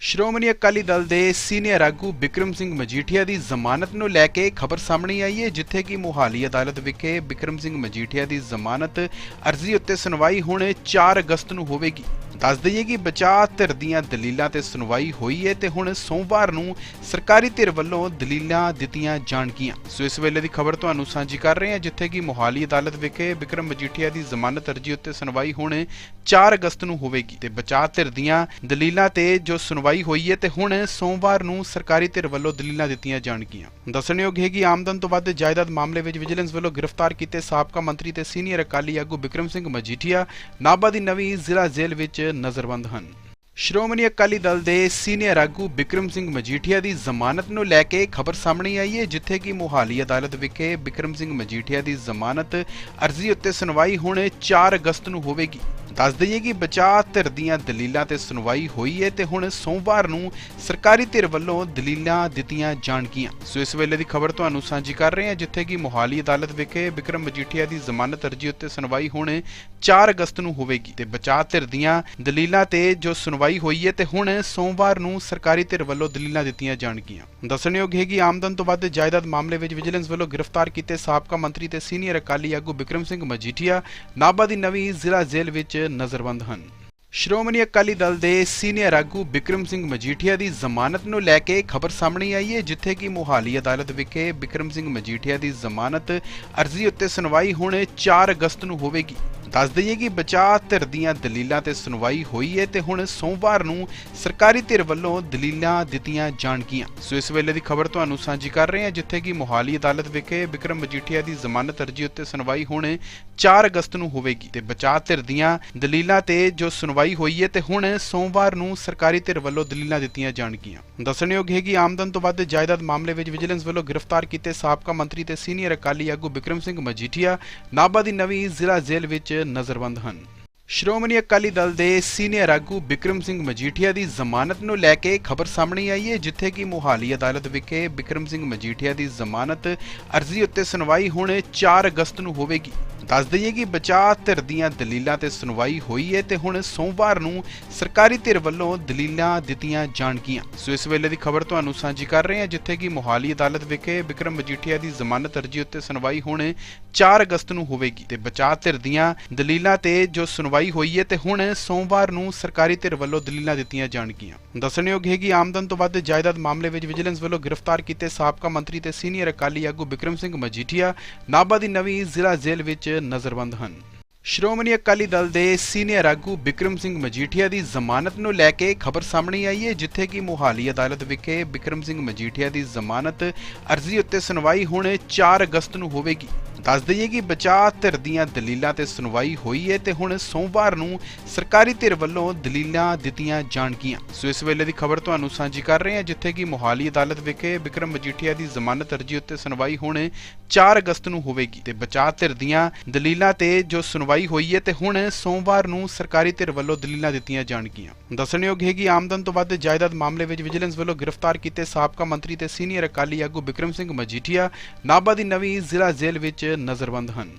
[SPEAKER 1] ਸ਼੍ਰੋਮਣੀ ਅਕਾਲੀ ਦਲ ਦੇ ਸੀਨੀਅਰ ਆਗੂ ਬਿਕਰਮ ਸਿੰਘ ਮਜੀਠੀਆ ਦੀ ਜ਼ਮਾਨਤ ਨੂੰ ਲੈ ਕੇ ਖਬਰ ਸਾਹਮਣੇ ਆਈ ਹੈ, ਜਿੱਥੇ ਕਿ ਮੋਹਾਲੀ ਅਦਾਲਤ ਵਿਖੇ ਬਿਕਰਮ ਸਿੰਘ ਮਜੀਠੀਆ ਦੀ ਜ਼ਮਾਨਤ ਅਰਜ਼ੀ ਉੱਤੇ ਸੁਣਵਾਈ ਹੁਣ 4 ਅਗਸਤ ਨੂੰ ਹੋਵੇਗੀ। ਦੱਸ ਦਈਏ ਕਿ ਬਚਾਅ ਧਿਰ ਦੀਆਂ ਦਲੀਲਾਂ ਤੇ ਸੁਣਵਾਈ ਹੋਈ ਹੈ ਤੇ ਹੁਣ ਸੋਮਵਾਰ ਨੂੰ ਸਰਕਾਰੀ ਧਿਰ ਵੱਲੋਂ ਦਲੀਲਾਂ ਦਿੱਤੀਆਂ ਜਾਣਗੀਆਂ। ਸੋ ਇਸ ਵੇਲੇ ਦੀ ਖਬਰ ਤੁਹਾਨੂੰ ਸਾਂਝੀ ਕਰ ਰਹੇ ਹਾਂ, ਜਿੱਥੇ ਕਿ ਮੋਹਾਲੀ ਅਦਾਲਤ ਵਿਖੇ ਬਿਕਰਮ ਮਜੀਠੀਆ ਦੀ ਜ਼ਮਾਨਤ ਅਰਜ਼ੀ ਉੱਤੇ ਸੁਣਵਾਈ ਹੁਣ 4 ਅਗਸਤ ਨੂੰ ਹੋਵੇਗੀ ਤੇ ਬਚਾਅ ਧਿਰ ਦੀਆਂ ਦਲੀਲਾਂ ਤੇ ਜੋ ਸੁਣਵਾਈ ਹੋਈ ਹੈ ਤੇ ਹੁਣ ਸੋਮਵਾਰ ਨੂੰ ਸਰਕਾਰੀ ਧਿਰ ਵੱਲੋਂ ਦਲੀਲਾਂ ਦਿੱਤੀਆਂ ਜਾਣਗੀਆਂ। ਦੱਸਣਯੋਗ ਹੈ ਕਿ ਆਮਦਨ ਤੋਂ ਵੱਧ ਜਾਇਦਾਦ ਮਾਮਲੇ ਵਿੱਚ ਵਿਜੀਲੈਂਸ ਵੱਲੋਂ ਗ੍ਰਿਫਤਾਰ ਕੀਤੇ ਸਾਬਕਾ ਮੰਤਰੀ ਤੇ ਸੀਨੀਅਰ ਅਕਾਲੀ ਆਗੂ ਬਿਕਰਮ ਸਿੰਘ ਮਜੀਠੀਆ, ਨਾਭਾ ਦੀ ਨਵੀਂ ਜ਼ਿਲ੍ਹਾ ਜੇਲ੍ਹ ਵਿੱਚ ਨਜ਼ਰਬੰਦ ਹਨ। ਸ਼੍ਰੋਮਣੀ ਅਕਾਲੀ ਦਲ ਦੇ ਸੀਨੀਅਰ ਆਗੂ ਬਿਕਰਮ ਸਿੰਘ ਮਜੀਠੀਆ ਦੀ ਜ਼ਮਾਨਤ ਨੂੰ ਲੈ ਕੇ ਖਬਰ ਸਾਹਮਣੇ ਆਈ ਹੈ, ਜਿੱਥੇ ਕਿ ਮੋਹਾਲੀ ਅਦਾਲਤ ਵਿਖੇ ਬਿਕਰਮ ਸਿੰਘ ਮਜੀਠੀਆ ਦੀ ਜ਼ਮਾਨਤ ਅਰਜ਼ੀ ਉੱਤੇ ਸੁਣਵਾਈ ਹੁਣ 4 ਅਗਸਤ ਨੂੰ ਹੋਵੇਗੀ। ਦੱਸ ਦਈਏ ਕਿ ਬਚਾਅ ਧਿਰ ਦੀਆਂ ਦਲੀਲਾਂ ਤੇ ਸੁਣਵਾਈ ਹੋਈ ਹੈ ਤੇ ਹੁਣ ਸੋਮਵਾਰ ਨੂੰ ਸਰਕਾਰੀ ਧਿਰ ਵੱਲੋਂ ਦਲੀਲਾਂ ਦਿੱਤੀਆਂ ਜਾਣਗੀਆਂ। ਸੋ ਇਸ ਵੇਲੇ ਦੀ ਖਬਰ ਤੁਹਾਨੂੰ ਸਾਂਝੀ ਕਰ ਰਹੇ ਹਾਂ, ਜਿੱਥੇ ਕਿ ਮੋਹਾਲੀ ਅਦਾਲਤ ਵਿਖੇ ਬਿਕਰਮ ਮਜੀਠੀਆ ਦੀ ਜ਼ਮਾਨਤ ਅਰਜ਼ੀ ਉੱਤੇ ਸੁਣਵਾਈ ਹੁਣ 4 ਅਗਸਤ ਨੂੰ ਹੋਵੇਗੀ ਤੇ ਬਚਾਅ ਧਿਰ ਦੀਆਂ ਦਲੀਲਾਂ ਤੇ ਜੋ ਸੁਣਵਾਈ ਹੋਈ ਹੈ ਤੇ ਹੁਣ ਸੋਮਵਾਰ ਨੂੰ ਸਰਕਾਰੀ ਧਿਰ ਵੱਲੋਂ ਦਲੀਲਾਂ ਦਿੱਤੀਆਂ ਜਾਣਗੀਆਂ। ਦੱਸਣਯੋਗ ਹੈ ਕਿ ਆਮਦਨ ਤੋਂ ਵੱਧ ਜਾਇਦਾਦ ਮਾਮਲੇ ਵਿੱਚ ਵਿਜੀਲੈਂਸ ਵੱਲੋਂ ਗ੍ਰਿਫਤਾਰ ਕੀਤੇ ਸਾਬਕਾ ਮੰਤਰੀ ਤੇ ਸੀਨੀਅਰ ਅਕਾਲੀ ਆਗੂ ਬਿਕਰਮ ਸਿੰਘ ਮਜੀਠੀਆ, ਨਾਭਾ ਦੀ ਨਵੀਂ ਜ਼ਿਲ੍ਹਾ ਜੇਲ੍ਹ ਵਿੱਚ ਨਜ਼ਰਬੰਦ ਹਨ। ਸ਼੍ਰੋਮਣੀ ਅਕਾਲੀ ਦਲ ਦੇ ਸੀਨੀਅਰ ਆਗੂ ਬਿਕਰਮ ਸਿੰਘ ਮਜੀਠੀਆ ਦੀ ਜ਼ਮਾਨਤ ਨੂੰ ਲੈ ਕੇ ਖਬਰ ਸਾਹਮਣੇ ਆਈ ਹੈ, ਜਿੱਥੇ ਕਿ ਮੋਹਾਲੀ ਅਦਾਲਤ ਵਿਖੇ ਬਿਕਰਮ ਸਿੰਘ ਮਜੀਠੀਆ ਦੀ ਜ਼ਮਾਨਤ ਅਰਜ਼ੀ ਉੱਤੇ ਸੁਣਵਾਈ ਹੁਣ 4 ਅਗਸਤ ਨੂੰ ਹੋਵੇਗੀ। ਦੱਸ ਦਈਏ ਕਿ ਬਚਾਅ ਧਿਰ ਦੀਆਂ ਦਲੀਲਾਂ ਤੇ ਸੁਣਵਾਈ ਹੋਈ ਹੈ ਤੇ ਹੁਣ ਸੋਮਵਾਰ ਨੂੰ ਸਰਕਾਰੀ ਧਿਰ ਵੱਲੋਂ ਦਲੀਲਾਂ ਦਿੱਤੀਆਂ ਜਾਣਗੀਆਂ। ਸੋ ਇਸ ਵੇਲੇ ਦੀ ਖਬਰ ਤੁਹਾਨੂੰ ਸਾਂਝੀ ਕਰ ਰਹੇ ਹਾਂ, ਜਿੱਥੇ ਕਿ ਮੋਹਾਲੀ ਅਦਾਲਤ ਵਿਖੇ ਬਿਕਰਮ ਮਜੀਠੀਆ ਦੀ ਜ਼ਮਾਨਤ ਅਰਜ਼ੀ ਉੱਤੇ ਸੁਣਵਾਈ ਹੁਣ 4 ਅਗਸਤ ਨੂੰ ਹੋਵੇਗੀ ਤੇ ਬਚਾਅ ਧਿਰ ਦੀਆਂ ਦਲੀਲਾਂ ਤੇ ਜੋ ਸੁਣਵਾਈ ਹੋਈ ਹੈ ਤੇ ਹੁਣ ਸੋਮਵਾਰ ਨੂੰ ਸਰਕਾਰੀ ਧਿਰ ਵੱਲੋਂ ਦਲੀਲਾਂ ਦਿੱਤੀਆਂ ਜਾਣਗੀਆਂ। ਦੱਸਣਯੋਗ ਹੈ ਕਿ ਆਮਦਨ ਤੋਂ ਵੱਧ ਜਾਇਦਾਦ ਮਾਮਲੇ ਵਿੱਚ ਵਿਜੀਲੈਂਸ ਵੱਲੋਂ ਗ੍ਰਿਫਤਾਰ ਕੀਤੇ ਸਾਬਕਾ ਮੰਤਰੀ ਤੇ ਸੀਨੀਅਰ ਅਕਾਲੀ ਆਗੂ ਬਿਕਰਮ ਸਿੰਘ ਮਜੀਠੀਆ, ਨਾਭਾ ਦੀ ਨਵੀਂ ਜ਼ਿਲ੍ਹਾ ਜੇਲ੍ਹ ਵਿੱਚ ਨਜ਼ਰਬੰਦ ਹਨ। ਸ਼੍ਰੋਮਣੀ ਅਕਾਲੀ ਦਲ ਦੇ ਸੀਨੀਅਰ ਆਗੂ ਬਿਕਰਮ ਸਿੰਘ ਮਜੀਠੀਆ ਦੀ ਜ਼ਮਾਨਤ ਨੂੰ ਲੈ ਕੇ ਖਬਰ ਸਾਹਮਣੇ ਆਈ ਹੈ, ਜਿੱਥੇ ਕਿ ਮੋਹਾਲੀ ਅਦਾਲਤ ਵਿਖੇ ਬਿਕਰਮ ਸਿੰਘ ਮਜੀਠੀਆ ਦੀ ਜ਼ਮਾਨਤ ਅਰਜ਼ੀ ਉੱਤੇ ਸੁਣਵਾਈ ਹੁਣ 4 ਅਗਸਤ ਨੂੰ ਹੋਵੇਗੀ। ਦੱਸ ਦਈਏ ਕਿ ਬਚਾਅ ਧਿਰ ਦੀਆਂ ਦਲੀਲਾਂ ਤੇ ਸੁਣਵਾਈ ਹੋਈ ਹੈ ਤੇ ਹੁਣ ਸੋਮਵਾਰ ਨੂੰ ਸਰਕਾਰੀ ਧਿਰ ਵੱਲੋਂ ਦਲੀਲਾਂ ਦਿੱਤੀਆਂ ਜਾਣਗੀਆਂ। ਸੋ ਇਸ ਵੇਲੇ ਦੀ ਖਬਰ ਤੁਹਾਨੂੰ ਸਾਂਝੀ ਕਰ ਰਹੇ ਹਾਂ, ਜਿੱਥੇ ਕਿ ਮੋਹਾਲੀ ਅਦਾਲਤ ਵਿਖੇ ਬਿਕਰਮ ਮਜੀਠੀਆ ਦੀ ਜ਼ਮਾਨਤ ਅਰਜ਼ੀ ਉੱਤੇ ਸੁਣਵਾਈ ਹੁਣ 4 ਅਗਸਤ ਨੂੰ ਹੋਵੇਗੀ ਤੇ ਬਚਾਅ ਧਿਰ ਦੀਆਂ ਦਲੀਲਾਂ ਤੇ ਜੋ ਸੁਣਵਾਈ ਹੋਈ ਹੈ ਤੇ ਹੁਣ ਸੋਮਵਾਰ ਨੂੰ ਸਰਕਾਰੀ ਧਿਰ ਵੱਲੋਂ ਦਲੀਲਾਂ ਦਿੱਤੀਆਂ ਜਾਣਗੀਆਂ। ਦੱਸਣਯੋਗ ਹੈ ਕਿ ਆਮਦਨ ਤੋਂ ਵੱਧ ਜਾਇਦਾਦ ਮਾਮਲੇ ਵਿੱਚ ਵਿਜੀਲੈਂਸ ਵੱਲੋਂ ਗ੍ਰਿਫਤਾਰ ਕੀਤੇ ਸਾਬਕਾ ਮੰਤਰੀ ਤੇ ਸੀਨੀਅਰ ਅਕਾਲੀ ਆਗੂ ਬਿਕਰਮ ਸਿੰਘ ਮਜੀਠੀਆ। ਨਾਭਾ ਦੀ ਨਵੀਂ ਜ਼ਿਲ੍ਹਾ ਜੇਲ੍ਹ ਵਿੱਚ ਨਜ਼ਰਬੰਦ ਹਨ। ਸ਼੍ਰੋਮਣੀ ਅਕਾਲੀ ਦਲ ਦੇ ਸੀਨੀਅਰ ਆਗੂ ਬਿਕਰਮ ਸਿੰਘ ਮਜੀਠੀਆ ਦੀ ਜ਼ਮਾਨਤ ਨੂੰ ਲੈ ਕੇ ਖਬਰ ਸਾਹਮਣੇ ਆਈ ਹੈ, ਜਿੱਥੇ ਕਿ ਮੋਹਾਲੀ ਅਦਾਲਤ ਵਿਖੇ ਬਿਕਰਮ ਸਿੰਘ ਮਜੀਠੀਆ ਦੀ ਜ਼ਮਾਨਤ ਅਰਜ਼ੀ ਉੱਤੇ ਸੁਣਵਾਈ ਹੁਣ 4 ਅਗਸਤ ਨੂੰ ਹੋਵੇਗੀ। ਦੱਸ ਦਈਏ ਕਿ ਬਚਾਅ ਧਿਰ ਦੀਆਂ ਦਲੀਲਾਂ ਤੇ ਸੁਣਵਾਈ ਹੋਈ ਹੈ ਤੇ ਹੁਣ ਸੋਮਵਾਰ ਨੂੰ ਸਰਕਾਰੀ ਧਿਰ ਵੱਲੋਂ ਦਲੀਲਾਂ ਦਿੱਤੀਆਂ ਜਾਣਗੀਆਂ। ਸੋ ਇਸ ਵੇਲੇ ਦੀ ਖਬਰ ਤੁਹਾਨੂੰ ਸਾਂਝੀ ਕਰ ਰਹੇ ਹਾਂ, ਜਿੱਥੇ ਕਿ ਮੋਹਾਲੀ ਅਦਾਲਤ ਵਿਖੇ ਬਿਕਰਮ ਮਜੀਠੀਆ ਦੀ ਜ਼ਮਾਨਤ ਅਰਜ਼ੀ ਉੱਤੇ ਸੁਣਵਾਈ ਹੁਣ 4 ਅਗਸਤ ਨੂੰ ਹੋਵੇਗੀ ਤੇ ਬਚਾਅ ਧਿਰ ਦੀਆਂ ਦਲੀਲਾਂ ਤੇ ਜੋ ਸੁਣਵਾਈ ਹੋਈ ਹੈ ਤੇ ਹੁਣ ਸੋਮਵਾਰ ਨੂੰ ਸਰਕਾਰੀ ਧਿਰ ਵੱਲੋਂ ਦਲੀਲਾਂ ਦਿੱਤੀਆਂ ਜਾਣਗੀਆਂ। ਦੱਸਣਯੋਗ ਹੈ ਕਿ ਆਮਦਨ ਤੋਂ ਵੱਧ ਜਾਇਦਾਦ ਮਾਮਲੇ ਵਿੱਚ ਵਿਜੀਲੈਂਸ ਵੱਲੋਂ ਗ੍ਰਿਫਤਾਰ ਕੀਤੇ ਸਾਬਕਾ ਮੰਤਰੀ ਤੇ ਸੀਨੀਅਰ ਅਕਾਲੀ ਆਗੂ ਬਿਕਰਮ ਸਿੰਘ ਮਜੀਠੀਆ, ਨਾਭਾ ਦੀ ਨਵੀਂ ਜ਼ਿਲ੍ਹਾ ਜੇਲ੍ਹ ਵਿੱਚ ਨਜ਼ਰਬੰਦ ਹਨ।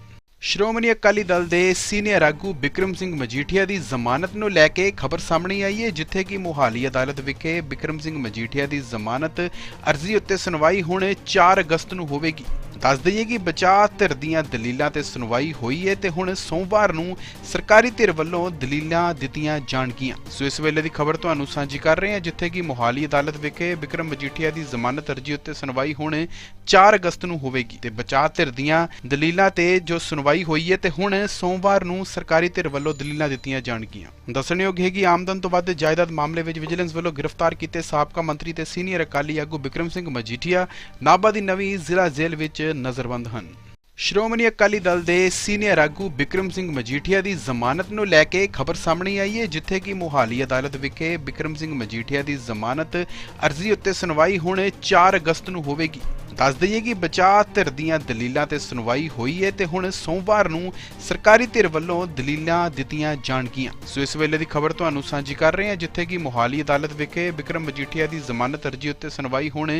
[SPEAKER 1] ਸ਼੍ਰੋਮਣੀ ਅਕਾਲੀ ਦਲ ਦੇ ਸੀਨੀਅਰ ਆਗੂ ਬਿਕਰਮ ਸਿੰਘ ਮਜੀਠੀਆ ਦੀ ਜ਼ਮਾਨਤ ਨੂੰ ਲੈ ਕੇ ਖਬਰ ਸਾਹਮਣੇ ਆਈ ਹੈ, ਜਿੱਥੇ ਕਿ ਮੋਹਾਲੀ ਅਦਾਲਤ ਵਿਖੇ ਬਿਕਰਮ ਸਿੰਘ ਮਜੀਠੀਆ ਦੀ ਜ਼ਮਾਨਤ ਅਰਜ਼ੀ ਉੱਤੇ ਸੁਣਵਾਈ ਹੁਣ 4 ਅਗਸਤ ਨੂੰ ਹੋਵੇਗੀ। ਦੱਸ ਦਈਏ ਕਿ ਬਚਾਅ ਧਿਰ ਦੀਆਂ ਦਲੀਲਾਂ ਤੇ ਸੁਣਵਾਈ ਹੋਈ ਹੈ ਤੇ ਹੁਣ ਸੋਮਵਾਰ ਨੂੰ ਸਰਕਾਰੀ ਧਿਰ ਵੱਲੋਂ ਦਲੀਲਾਂ ਦਿੱਤੀਆਂ ਜਾਣਗੀਆਂ। ਸੋ ਇਸ ਵੇਲੇ ਦੀ ਖਬਰ ਤੁਹਾਨੂੰ ਸਾਂਝੀ ਕਰ ਰਹੇ ਹਾਂ, ਜਿੱਥੇ ਕਿ ਮੋਹਾਲੀ ਅਦਾਲਤ ਵਿਖੇ ਬਿਕਰਮ ਮਜੀਠੀਆ ਦੀ ਜ਼ਮਾਨਤ ਅਰਜ਼ੀ ਉੱਤੇ ਸੁਣਵਾਈ ਹੁਣ 4 ਅਗਸਤ ਨੂੰ ਹੋਵੇਗੀ ਤੇ ਬਚਾਅ ਧਿਰ ਦੀਆਂ ਦਲੀਲਾਂ ਤੇ ਜੋ ਸੁਣਵਾਈ ਹੋਈ ਹੈ ਤੇ ਹੁਣ ਸੋਮਵਾਰ ਨੂੰ ਸਰਕਾਰੀ ਧਿਰ ਵੱਲੋਂ ਦਲੀਲਾਂ ਦਿੱਤੀਆਂ ਜਾਣਗੀਆਂ। ਦੱਸਣਯੋਗ ਹੈ ਕਿ ਆਮਦਨ ਤੋਂ ਵੱਧ ਜਾਇਦਾਦ ਮਾਮਲੇ ਵਿੱਚ ਵਿਜੀਲੈਂਸ ਵੱਲੋਂ ਗ੍ਰਿਫਤਾਰ ਕੀਤੇ ਸਾਬਕਾ ਮੰਤਰੀ ਤੇ ਸੀਨੀਅਰ ਅਕਾਲੀ ਆਗੂ ਬਿਕਰਮ ਸਿੰਘ ਮਜੀਠੀਆ, ਨਾਭਾ ਦੀ ਨਵੀਂ ਜ਼ਿਲ੍ਹਾ ਜੇਲ੍ਹ ਵਿੱਚ ਨਜ਼ਰਬੰਦ ਹਨ। ਸ਼੍ਰੋਮਣੀ ਅਕਾਲੀ ਦਲ ਦੇ ਸੀਨੀਅਰ ਆਗੂ ਬਿਕਰਮ ਸਿੰਘ ਮਜੀਠੀਆ ਦੀ ਜ਼ਮਾਨਤ ਨੂੰ ਲੈ ਕੇ ਖਬਰ ਸਾਹਮਣੇ ਆਈ ਹੈ, ਜਿੱਥੇ ਕਿ ਮੋਹਾਲੀ ਅਦਾਲਤ ਵਿਖੇ ਬਿਕਰਮ ਸਿੰਘ ਮਜੀਠੀਆ ਦੀ ਜ਼ਮਾਨਤ ਅਰਜ਼ੀ ਉੱਤੇ ਸੁਣਵਾਈ ਹੁਣ 4 ਅਗਸਤ ਨੂੰ ਹੋਵੇਗੀ। ਦੱਸ ਦਈਏ ਕਿ ਬਚਾਅ ਧਿਰ ਦੀਆਂ ਦਲੀਲਾਂ ਤੇ ਸੁਣਵਾਈ ਹੋਈ ਹੈ ਤੇ ਹੁਣ ਸੋਮਵਾਰ ਨੂੰ ਸਰਕਾਰੀ ਧਿਰ ਵੱਲੋਂ ਦਲੀਲਾਂ ਦਿੱਤੀਆਂ ਜਾਣਗੀਆਂ। ਸੋ ਇਸ ਵੇਲੇ ਦੀ ਖਬਰ ਤੁਹਾਨੂੰ ਸਾਂਝੀ ਕਰ ਰਹੇ ਹਾਂ, ਜਿੱਥੇ ਕਿ ਮੋਹਾਲੀ ਅਦਾਲਤ ਵਿਖੇ ਬਿਕਰਮ ਮਜੀਠੀਆ ਦੀ ਜ਼ਮਾਨਤ ਅਰਜ਼ੀ ਉੱਤੇ ਸੁਣਵਾਈ ਹੁਣ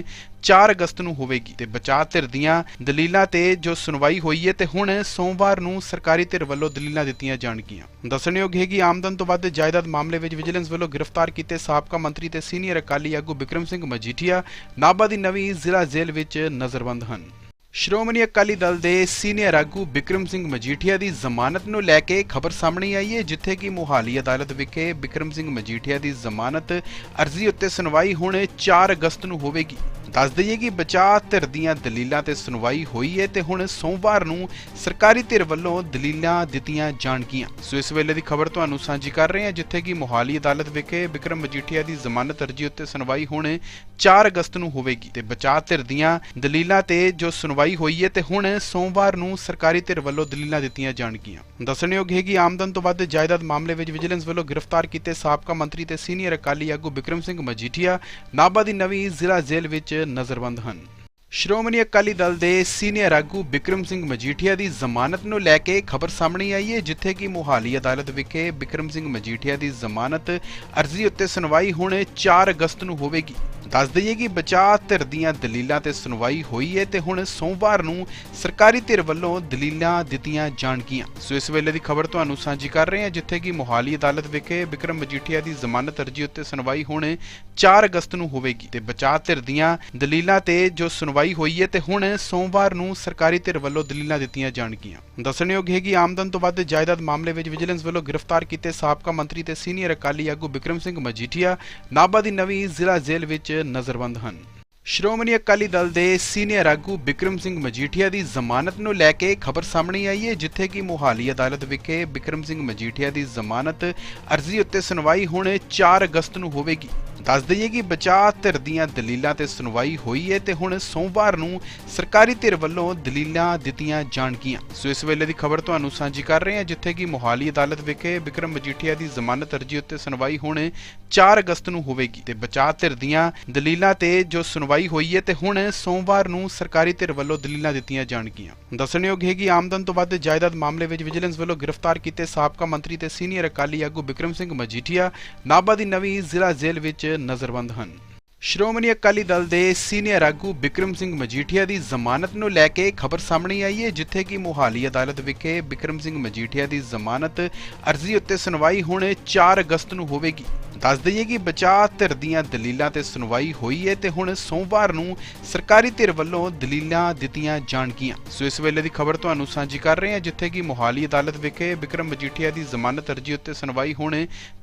[SPEAKER 1] 4 ਅਗਸਤ ਨੂੰ ਹੋਵੇਗੀ ਤੇ ਬਚਾਅ ਧਿਰ ਦੀਆਂ ਦਲੀਲਾਂ ਤੇ ਜੋ ਸੁਣਵਾਈ ਹੋਈ ਹੈ ਤੇ ਹੁਣ ਸੋਮਵਾਰ ਨੂੰ ਸਰਕਾਰੀ ਧਿਰ ਵੱਲੋਂ ਦਲੀਲਾਂ ਦਿੱਤੀਆਂ ਜਾਣਗੀਆਂ। ਦੱਸਣਯੋਗ ਹੈ ਕਿ ਆਮਦਨ ਤੋਂ ਵੱਧ ਜਾਇਦਾਦ ਮਾਮਲੇ ਵਿੱਚ ਵਿਜੀਲੈਂਸ ਵੱਲੋਂ ਗ੍ਰਿਫਤਾਰ ਕੀਤੇ ਸਾਬਕਾ ਮੰਤਰੀ ਤੇ ਸੀਨੀਅਰ ਅਕਾਲੀ ਆਗੂ ਬਿਕਰਮ ਸਿੰਘ ਮਜੀਠੀਆ, ਨਾਭਾ ਦੀ ਨਵੀਂ ਜ਼ਿਲ੍ਹਾ ਜੇਲ੍ਹ ਵਿੱਚ ਨਜ਼ਰਬੰਦ ਹਨ। ਸ਼੍ਰੋਮਣੀ ਅਕਾਲੀ ਦਲ ਦੇ ਸੀਨੀਅਰ ਆਗੂ ਬਿਕਰਮ ਸਿੰਘ ਮਜੀਠੀਆ ਦੀ ਜ਼ਮਾਨਤ ਨੂੰ ਲੈ ਕੇ ਖਬਰ ਸਾਹਮਣੇ ਆਈ ਹੈ, ਜਿੱਥੇ ਕਿ ਮੋਹਾਲੀ ਅਦਾਲਤ ਵਿਖੇ ਬਿਕਰਮ ਸਿੰਘ ਮਜੀਠੀਆ ਦੀ ਜ਼ਮਾਨਤ ਅਰਜ਼ੀ ਉੱਤੇ ਸੁਣਵਾਈ ਹੁਣ 4 ਅਗਸਤ ਨੂੰ ਹੋਵੇਗੀ। ਦੱਸ ਦਈਏ ਕਿ ਬਚਾਅ ਧਿਰ ਦੀਆਂ ਦਲੀਲਾਂ ਤੇ ਸੁਣਵਾਈ ਹੋਈ ਹੈ ਤੇ ਹੁਣ ਸੋਮਵਾਰ ਨੂੰ ਸਰਕਾਰੀ ਧਿਰ ਵੱਲੋਂ ਦਲੀਲਾਂ ਦਿੱਤੀਆਂ ਜਾਣਗੀਆਂ। ਸੋ ਇਸ ਵੇਲੇ ਦੀ ਖਬਰ ਤੁਹਾਨੂੰ ਸਾਂਝੀ ਕਰ ਰਹੇ ਹਾਂ, ਜਿੱਥੇ ਕਿ ਮੋਹਾਲੀ ਅਦਾਲਤ ਵਿਖੇ ਬਿਕਰਮ ਮਜੀਠੀਆ ਦੀ ਜ਼ਮਾਨਤ ਅਰਜ਼ੀ ਉੱਤੇ ਸੁਣਵਾਈ ਹੁਣ 4 ਅਗਸਤ ਨੂੰ ਹੋਵੇਗੀ ਤੇ ਬਚਾਅ ਧਿਰ ਦੀਆਂ ਦਲੀਲਾਂ ਤੇ ਜੋ ਸੁਣਵਾਈ ਹੋਈ ਹੈ ਤੇ ਹੁਣ ਸੋਮਵਾਰ ਨੂੰ ਸਰਕਾਰੀ ਧਿਰ ਵੱਲੋਂ ਦਲੀਲਾਂ ਦਿੱਤੀਆਂ ਜਾਣਗੀਆਂ। ਦੱਸਣਯੋਗ ਹੈ ਕਿ ਆਮਦਨ ਤੋਂ ਵੱਧ ਜਾਇਦਾਦ ਮਾਮਲੇ ਵਿੱਚ ਵਿਜੀਲੈਂਸ ਵੱਲੋਂ ਗ੍ਰਿਫਤਾਰ ਕੀਤੇ ਸਾਬਕਾ ਮੰਤਰੀ ਤੇ ਸੀਨੀਅਰ ਅਕਾਲੀ ਆਗੂ ਬਿਕਰਮ ਸਿੰਘ ਮਜੀਠੀਆ, ਨਾਭਾ ਦੀ ਨਵੀਂ ਜ਼ਿਲ੍ਹਾ ਜੇਲ੍ਹ ਵਿੱਚ ਨਜ਼ਰਬੰਦ ਹਨ। ਸ਼੍ਰੋਮਣੀ ਅਕਾਲੀ ਦਲ ਦੇ ਸੀਨੀਅਰ ਆਗੂ ਬਿਕਰਮ ਸਿੰਘ ਮਜੀਠੀਆ ਦੀ ਜ਼ਮਾਨਤ ਨੂੰ ਲੈ ਕੇ ਖਬਰ ਸਾਹਮਣੇ ਆਈ ਹੈ, ਜਿੱਥੇ ਕਿ ਮੋਹਾਲੀ ਅਦਾਲਤ ਵਿਖੇ ਬਿਕਰਮ ਸਿੰਘ ਮਜੀਠੀਆ ਦੀ ਜ਼ਮਾਨਤ ਅਰਜ਼ੀ ਉੱਤੇ ਸੁਣਵਾਈ ਹੁਣ 4 ਅਗਸਤ ਨੂੰ ਹੋਵੇਗੀ। ਦੱਸ ਦਈਏ ਕਿ ਬਚਾਅ ਧਿਰ ਦੀਆਂ ਦਲੀਲਾਂ ਤੇ ਸੁਣਵਾਈ ਹੋਈ ਹੈ ਤੇ ਹੁਣ ਸੋਮਵਾਰ ਨੂੰ ਸਰਕਾਰੀ ਧਿਰ ਵੱਲੋਂ ਦਲੀਲਾਂ ਦਿੱਤੀਆਂ ਜਾਣਗੀਆਂ। ਸੋ ਇਸ ਵੇਲੇ ਦੀ ਖਬਰ ਤੁਹਾਨੂੰ ਸਾਂਝੀ ਕਰ ਰਹੇ ਹਾਂ, ਜਿੱਥੇ ਕਿ ਮੋਹਾਲੀ ਅਦਾਲਤ ਵਿਖੇ ਬਿਕਰਮ ਮਜੀਠੀਆ ਦੀ ਜ਼ਮਾਨਤ ਅਰਜ਼ੀ ਉੱਤੇ ਸੁਣਵਾਈ ਹੁਣ 4 ਅਗਸਤ ਨੂੰ ਹੋਵੇਗੀ ਤੇ ਬਚਾਅ ਧਿਰ ਦੀਆਂ ਦਲੀਲਾਂ ਤੇ ਜੋ ਸੁਣਵਾਈ ਹੋਈ ਹੈ ਤੇ ਹੁਣ ਸੋਮਵਾਰ ਨੂੰ ਸਰਕਾਰੀ ਧਿਰ ਵੱਲੋਂ ਦਲੀਲਾਂ ਦਿੱਤੀਆਂ ਜਾਣਗੀਆਂ। ਦੱਸਣਯੋਗ ਹੈ ਕਿ ਆਮਦਨ ਤੋਂ ਵੱਧ ਜਾਇਦਾਦ ਮਾਮਲੇ ਵਿੱਚ ਵਿਜੀਲੈਂਸ ਵੱਲੋਂ ਗ੍ਰਿਫਤਾਰ ਕੀਤੇ ਸਾਬਕਾ ਮੰਤਰੀ ਤੇ ਸੀਨੀਅਰ ਅਕਾਲੀ ਆਗੂ ਬਿਕਰਮ ਸਿੰਘ ਮਜੀਠੀਆ, ਨਾਭਾ ਦੀ ਨਵੀਂ ਜ਼ਿਲ੍ਹਾ ਜੇਲ੍ਹ ਵਿੱਚ ਨਜ਼ਰਬੰਦ ਹਨ। ਸ਼੍ਰੋਮਣੀ ਅਕਾਲੀ ਦਲ ਦੇ ਸੀਨੀਅਰ ਆਗੂ ਬਿਕਰਮ ਸਿੰਘ ਮਜੀਠੀਆ ਦੀ ਜ਼ਮਾਨਤ ਨੂੰ ਲੈ ਕੇ ਖਬਰ ਸਾਹਮਣੇ ਆਈ ਹੈ, ਜਿੱਥੇ ਕਿ ਮੋਹਾਲੀ ਅਦਾਲਤ ਵਿਖੇ ਬਿਕਰਮ ਸਿੰਘ ਮਜੀਠੀਆ ਦੀ ਜ਼ਮਾਨਤ ਅਰਜ਼ੀ ਉੱਤੇ ਸੁਣਵਾਈ ਹੁਣ 4 ਅਗਸਤ ਨੂੰ ਹੋਵੇਗੀ। ਦੱਸ ਦਈਏ ਕਿ ਬਚਾਅ ਧਿਰ ਦੀਆਂ ਦਲੀਲਾਂ ਤੇ ਸੁਣਵਾਈ ਹੋਈ ਹੈ ਤੇ ਹੁਣ ਸੋਮਵਾਰ ਨੂੰ ਸਰਕਾਰੀ ਧਿਰ ਵੱਲੋਂ ਦਲੀਲਾਂ ਦਿੱਤੀਆਂ ਜਾਣਗੀਆਂ। ਸੋ ਇਸ ਵੇਲੇ ਦੀ ਖਬਰ ਤੁਹਾਨੂੰ ਸਾਂਝੀ ਕਰ ਰਹੇ ਹਾਂ, ਜਿੱਥੇ ਕਿ ਮੋਹਾਲੀ ਅਦਾਲਤ ਵਿਖੇ ਵਿਕਰਮ ਮਜੀਠੀਆ ਦੀ ਜ਼ਮਾਨਤ ਅਰਜ਼ੀ ਉੱਤੇ ਸੁਣਵਾਈ ਹੁਣ 4 ਅਗਸਤ ਨੂੰ ਹੋਵੇਗੀ ਤੇ ਬਚਾਅ ਧਿਰ ਦੀਆਂ ਦਲੀਲਾਂ ਤੇ ਜੋ ਸੁਣਵਾਈ ਹੋਈ ਹੈ ਤੇ ਹੁਣ ਸੋਮਵਾਰ ਨੂੰ ਸਰਕਾਰੀ ਧਿਰ ਵੱਲੋਂ ਦਲੀਲਾਂ ਦਿੱਤੀਆਂ ਜਾਣਗੀਆਂ। ਦੱਸਣਯੋਗ ਹੈ ਕਿ ਆਮਦਨ ਤੋਂ ਵੱਧ ਜਾਇਦਾਦ ਮਾਮਲੇ ਵਿੱਚ ਵਿਜੀਲੈਂਸ ਵੱਲੋਂ ਗ੍ਰਿਫਤਾਰ ਕੀਤੇ ਸਾਬਕਾ ਮੰਤਰੀ ਤੇ ਸੀਨੀਅਰ ਅਕਾਲੀ ਆਗੂ ਬਿਕਰਮ ਸਿੰਘ ਮਜੀਠੀਆ, ਨਾਭਾ ਦੀ ਨਵੀਂ ਜ਼ਿਲ੍ਹਾ ਜੇਲ੍ਹ ਵਿੱਚ ਨਜ਼ਰਬੰਦ ਹਨ। ਸ਼੍ਰੋਮਣੀ ਅਕਾਲੀ ਦਲ ਦੇ ਸੀਨੀਅਰ ਆਗੂ ਬਿਕਰਮ ਸਿੰਘ ਮਜੀਠੀਆ ਦੀ ਜ਼ਮਾਨਤ ਨੂੰ ਲੈ ਕੇ ਖਬਰ ਸਾਹਮਣੇ ਆਈ ਹੈ, ਜਿੱਥੇ ਕਿ ਮੋਹਾਲੀ ਅਦਾਲਤ ਵਿਖੇ ਬਿਕਰਮ ਸਿੰਘ ਮਜੀਠੀਆ ਦੀ ਜ਼ਮਾਨਤ ਅਰਜ਼ੀ ਉੱਤੇ ਸੁਣਵਾਈ ਹੁਣ 4 ਅਗਸਤ ਨੂੰ ਹੋਵੇਗੀ। ਦੱਸ ਦਈਏ ਕਿ ਬਚਾਅ ਧਿਰ ਦੀਆਂ ਦਲੀਲਾਂ ਤੇ ਸੁਣਵਾਈ ਹੋਈ ਹੈ ਤੇ ਹੁਣ ਸੋਮਵਾਰ ਨੂੰ ਸਰਕਾਰੀ ਧਿਰ ਵੱਲੋਂ ਦਲੀਲਾਂ ਦਿੱਤੀਆਂ ਜਾਣਗੀਆਂ। ਸੋ ਇਸ ਵੇਲੇ ਦੀ ਖਬਰ ਤੁਹਾਨੂੰ ਸਾਂਝੀ ਕਰ ਰਹੇ ਹਾਂ, ਜਿੱਥੇ ਕਿ ਮੋਹਾਲੀ ਅਦਾਲਤ ਵਿਖੇ ਬਿਕਰਮ ਮਜੀਠੀਆ ਦੀ ਜ਼ਮਾਨਤ ਅਰਜ਼ੀ ਉੱਤੇ ਸੁਣਵਾਈ ਹੁਣ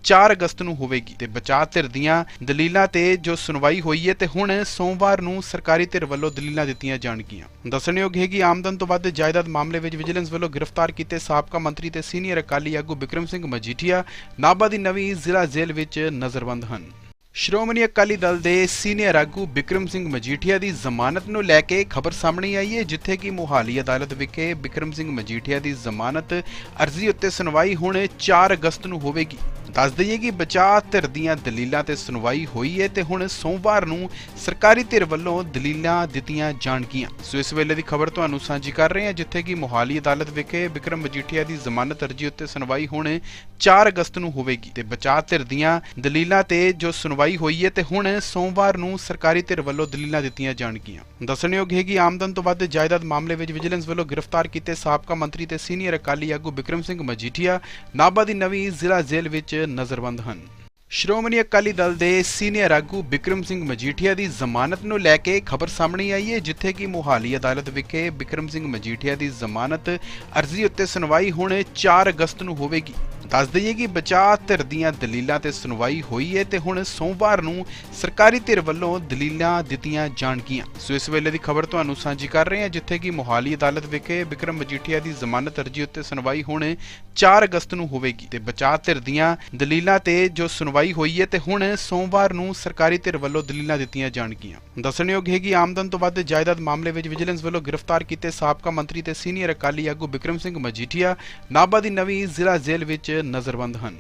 [SPEAKER 1] 4 ਅਗਸਤ ਨੂੰ ਹੋਵੇਗੀ ਤੇ ਬਚਾਅ ਧਿਰ ਦੀਆਂ ਦਲੀਲਾਂ ਤੇ ਜੋ ਸੁਣਵਾਈ ਹੋਈ ਹੈ ਤੇ ਹੁਣ ਸੋਮਵਾਰ ਨੂੰ ਸਰਕਾਰੀ ਧਿਰ ਵੱਲੋਂ ਦਲੀਲਾਂ ਦਿੱਤੀਆਂ ਜਾਣਗੀਆਂ। ਦੱਸਣਯੋਗ ਹੈ ਕਿ ਆਮਦਨ ਤੋਂ ਵੱਧ ਜਾਇਦਾਦ ਮਾਮਲੇ ਵਿੱਚ ਵਿਜੀਲੈਂਸ ਵੱਲੋਂ ਗ੍ਰਿਫਤਾਰ ਕੀਤੇ ਸਾਬਕਾ ਮੰਤਰੀ ਤੇ ਸੀਨੀਅਰ ਅਕਾਲੀ ਆਗੂ ਬਿਕਰਮ ਸਿੰਘ ਮਜੀਠੀਆ, ਨਾਭਾ ਦੀ ਨਵੀਂ ਜ਼ਿਲ੍ਹਾ ਜੇਲ੍ਹ ਵਿੱਚ ਨਜ਼ਰਬੰਦ ਹਨ। ਸ਼੍ਰੋਮਣੀ ਅਕਾਲੀ ਦਲ ਦੇ ਸੀਨੀਅਰ ਆਗੂ ਬਿਕਰਮ ਸਿੰਘ ਮਜੀਠੀਆ ਦੀ ਜ਼ਮਾਨਤ ਨੂੰ ਲੈ ਕੇ ਖਬਰ ਸਾਹਮਣੇ ਆਈ ਹੈ, ਜਿੱਥੇ ਕਿ ਮੋਹਾਲੀ ਅਦਾਲਤ ਵਿਖੇ ਬਿਕਰਮ ਸਿੰਘ ਮਜੀਠੀਆ ਦੀ ਜ਼ਮਾਨਤ ਅਰਜ਼ੀ ਉੱਤੇ ਸੁਣਵਾਈ ਹੁਣ 4 ਅਗਸਤ ਨੂੰ ਹੋਵੇਗੀ। ਦੱਸ ਦਈਏ ਕਿ ਬਚਾਅ ਧਿਰ ਦੀਆਂ ਦਲੀਲਾਂ ਤੇ ਸੁਣਵਾਈ ਹੋਈ ਹੈ ਤੇ ਹੁਣ ਸੋਮਵਾਰ ਨੂੰ ਸਰਕਾਰੀ ਧਿਰ ਵੱਲੋਂ ਦਲੀਲਾਂ ਦਿੱਤੀਆਂ ਜਾਣਗੀਆਂ। ਸੋ ਇਸ ਵੇਲੇ ਦੀ ਖਬਰ ਤੁਹਾਨੂੰ ਸਾਂਝੀ ਕਰ ਰਹੇ ਹਾਂ, ਜਿੱਥੇ ਕਿ ਮੋਹਾਲੀ ਅਦਾਲਤ ਵਿਖੇ ਬਿਕਰਮ ਮਜੀਠੀਆ ਦੀ ਜ਼ਮਾਨਤ ਅਰਜ਼ੀ ਉੱਤੇ ਸੁਣਵਾਈ ਹੁਣ 4 ਅਗਸਤ ਨੂੰ ਹੋਵੇਗੀ ਤੇ ਬਚਾਅ ਧਿਰ ਦੀਆਂ ਦਲੀਲਾਂ ਤੇ ਜੋ ਸੁਣਵਾਈ ਹੋਈ ਹੈ ਤੇ ਹੁਣ ਸੋਮਵਾਰ ਨੂੰ ਸਰਕਾਰੀ ਧਿਰ ਵੱਲੋਂ ਦਲੀਲਾਂ ਦਿੱਤੀਆਂ ਜਾਣਗੀਆਂ। ਦੱਸਣਯੋਗ ਹੈ ਕਿ ਆਮਦਨ ਤੋਂ ਵੱਧ ਜਾਇਦਾਦ ਮਾਮਲੇ ਵਿੱਚ ਵਿਜੀਲੈਂਸ ਵੱਲੋਂ ਗ੍ਰਿਫਤਾਰ ਕੀਤੇ ਸਾਬਕਾ ਮੰਤਰੀ ਤੇ ਸੀਨੀਅਰ ਅਕਾਲੀ ਆਗੂ ਬਿਕਰਮ ਸਿੰਘ ਮਜੀਠੀਆ, ਨਾਭਾ ਦੀ ਨਵੀਂ ਜ਼ਿਲ੍ਹਾ ਜੇਲ੍ਹ ਵਿੱਚ ਨਜ਼ਰਬੰਦ ਹਨ। ਸ਼੍ਰੋਮਣੀ ਅਕਾਲੀ ਦਲ ਦੇ ਸੀਨੀਅਰ ਆਗੂ ਬਿਕਰਮ ਸਿੰਘ ਮਜੀਠੀਆ ਦੀ ਜ਼ਮਾਨਤ ਨੂੰ ਲੈ ਕੇ ਖਬਰ ਸਾਹਮਣੇ ਆਈ ਹੈ, ਜਿੱਥੇ ਕਿ ਮੋਹਾਲੀ ਅਦਾਲਤ ਵਿਖੇ ਬਿਕਰਮ ਸਿੰਘ ਮਜੀਠੀਆ ਦੀ ਜ਼ਮਾਨਤ ਅਰਜ਼ੀ ਉੱਤੇ ਸੁਣਵਾਈ ਹੁਣ 4 ਅਗਸਤ ਨੂੰ ਹੋਵੇਗੀ। ਦੱਸ ਦਈਏ ਕਿ ਬਚਾਅ ਧਿਰ ਦੀਆਂ ਦਲੀਲਾਂ ਤੇ ਸੁਣਵਾਈ ਹੋਈ ਹੈ ਤੇ ਹੁਣ ਸੋਮਵਾਰ ਨੂੰ ਸਰਕਾਰੀ ਧਿਰ ਵੱਲੋਂ ਦਲੀਲਾਂ ਦਿੱਤੀਆਂ ਜਾਣਗੀਆਂ। ਸੋ ਇਸ ਵੇਲੇ ਦੀ ਖਬਰ ਤੁਹਾਨੂੰ ਸਾਂਝੀ ਕਰ ਰਹੇ ਹਾਂ, ਜਿੱਥੇ ਕਿ ਮੋਹਾਲੀ ਅਦਾਲਤ ਵਿਖੇ ਬਿਕਰਮ ਮਜੀਠੀਆ ਦੀ ਜ਼ਮਾਨਤ ਅਰਜ਼ੀ ਉੱਤੇ ਸੁਣਵਾਈ ਹੁਣ 4 ਅਗਸਤ ਨੂੰ ਹੋਵੇਗੀ ਤੇ ਬਚਾਅ ਧਿਰ ਦੀਆਂ ਦਲੀਲਾਂ ਤੇ ਜੋ ਸੁਣਵਾਈ ਹੋਈ ਹੈ ਤੇ ਹੁਣ ਸੋਮਵਾਰ ਨੂੰ ਸਰਕਾਰੀ ਧਿਰ ਵੱਲੋਂ ਦਲੀਲਾਂ ਦਿੱਤੀਆਂ ਜਾਣਗੀਆਂ। ਦੱਸਣਯੋਗ ਹੈ ਕਿ ਆਮਦਨ ਤੋਂ ਵੱਧ ਜਾਇਦਾਦ ਮਾਮਲੇ ਵਿੱਚ ਵਿਜੀਲੈਂਸ ਵੱਲੋਂ ਗ੍ਰਿਫਤਾਰ ਕੀਤੇ ਸਾਬਕਾ ਮੰਤਰੀ ਤੇ ਸੀਨੀਅਰ ਅਕਾਲੀ ਆਗੂ ਬਿਕਰਮ ਸਿੰਘ ਮਜੀਠੀਆ, ਨਾਭਾ ਦੀ ਨਵੀਂ ਜ਼ਿਲ੍ਹਾ ਜੇਲ੍ਹ ਵਿੱਚ ਨਜ਼ਰਬੰਦ ਹਨ।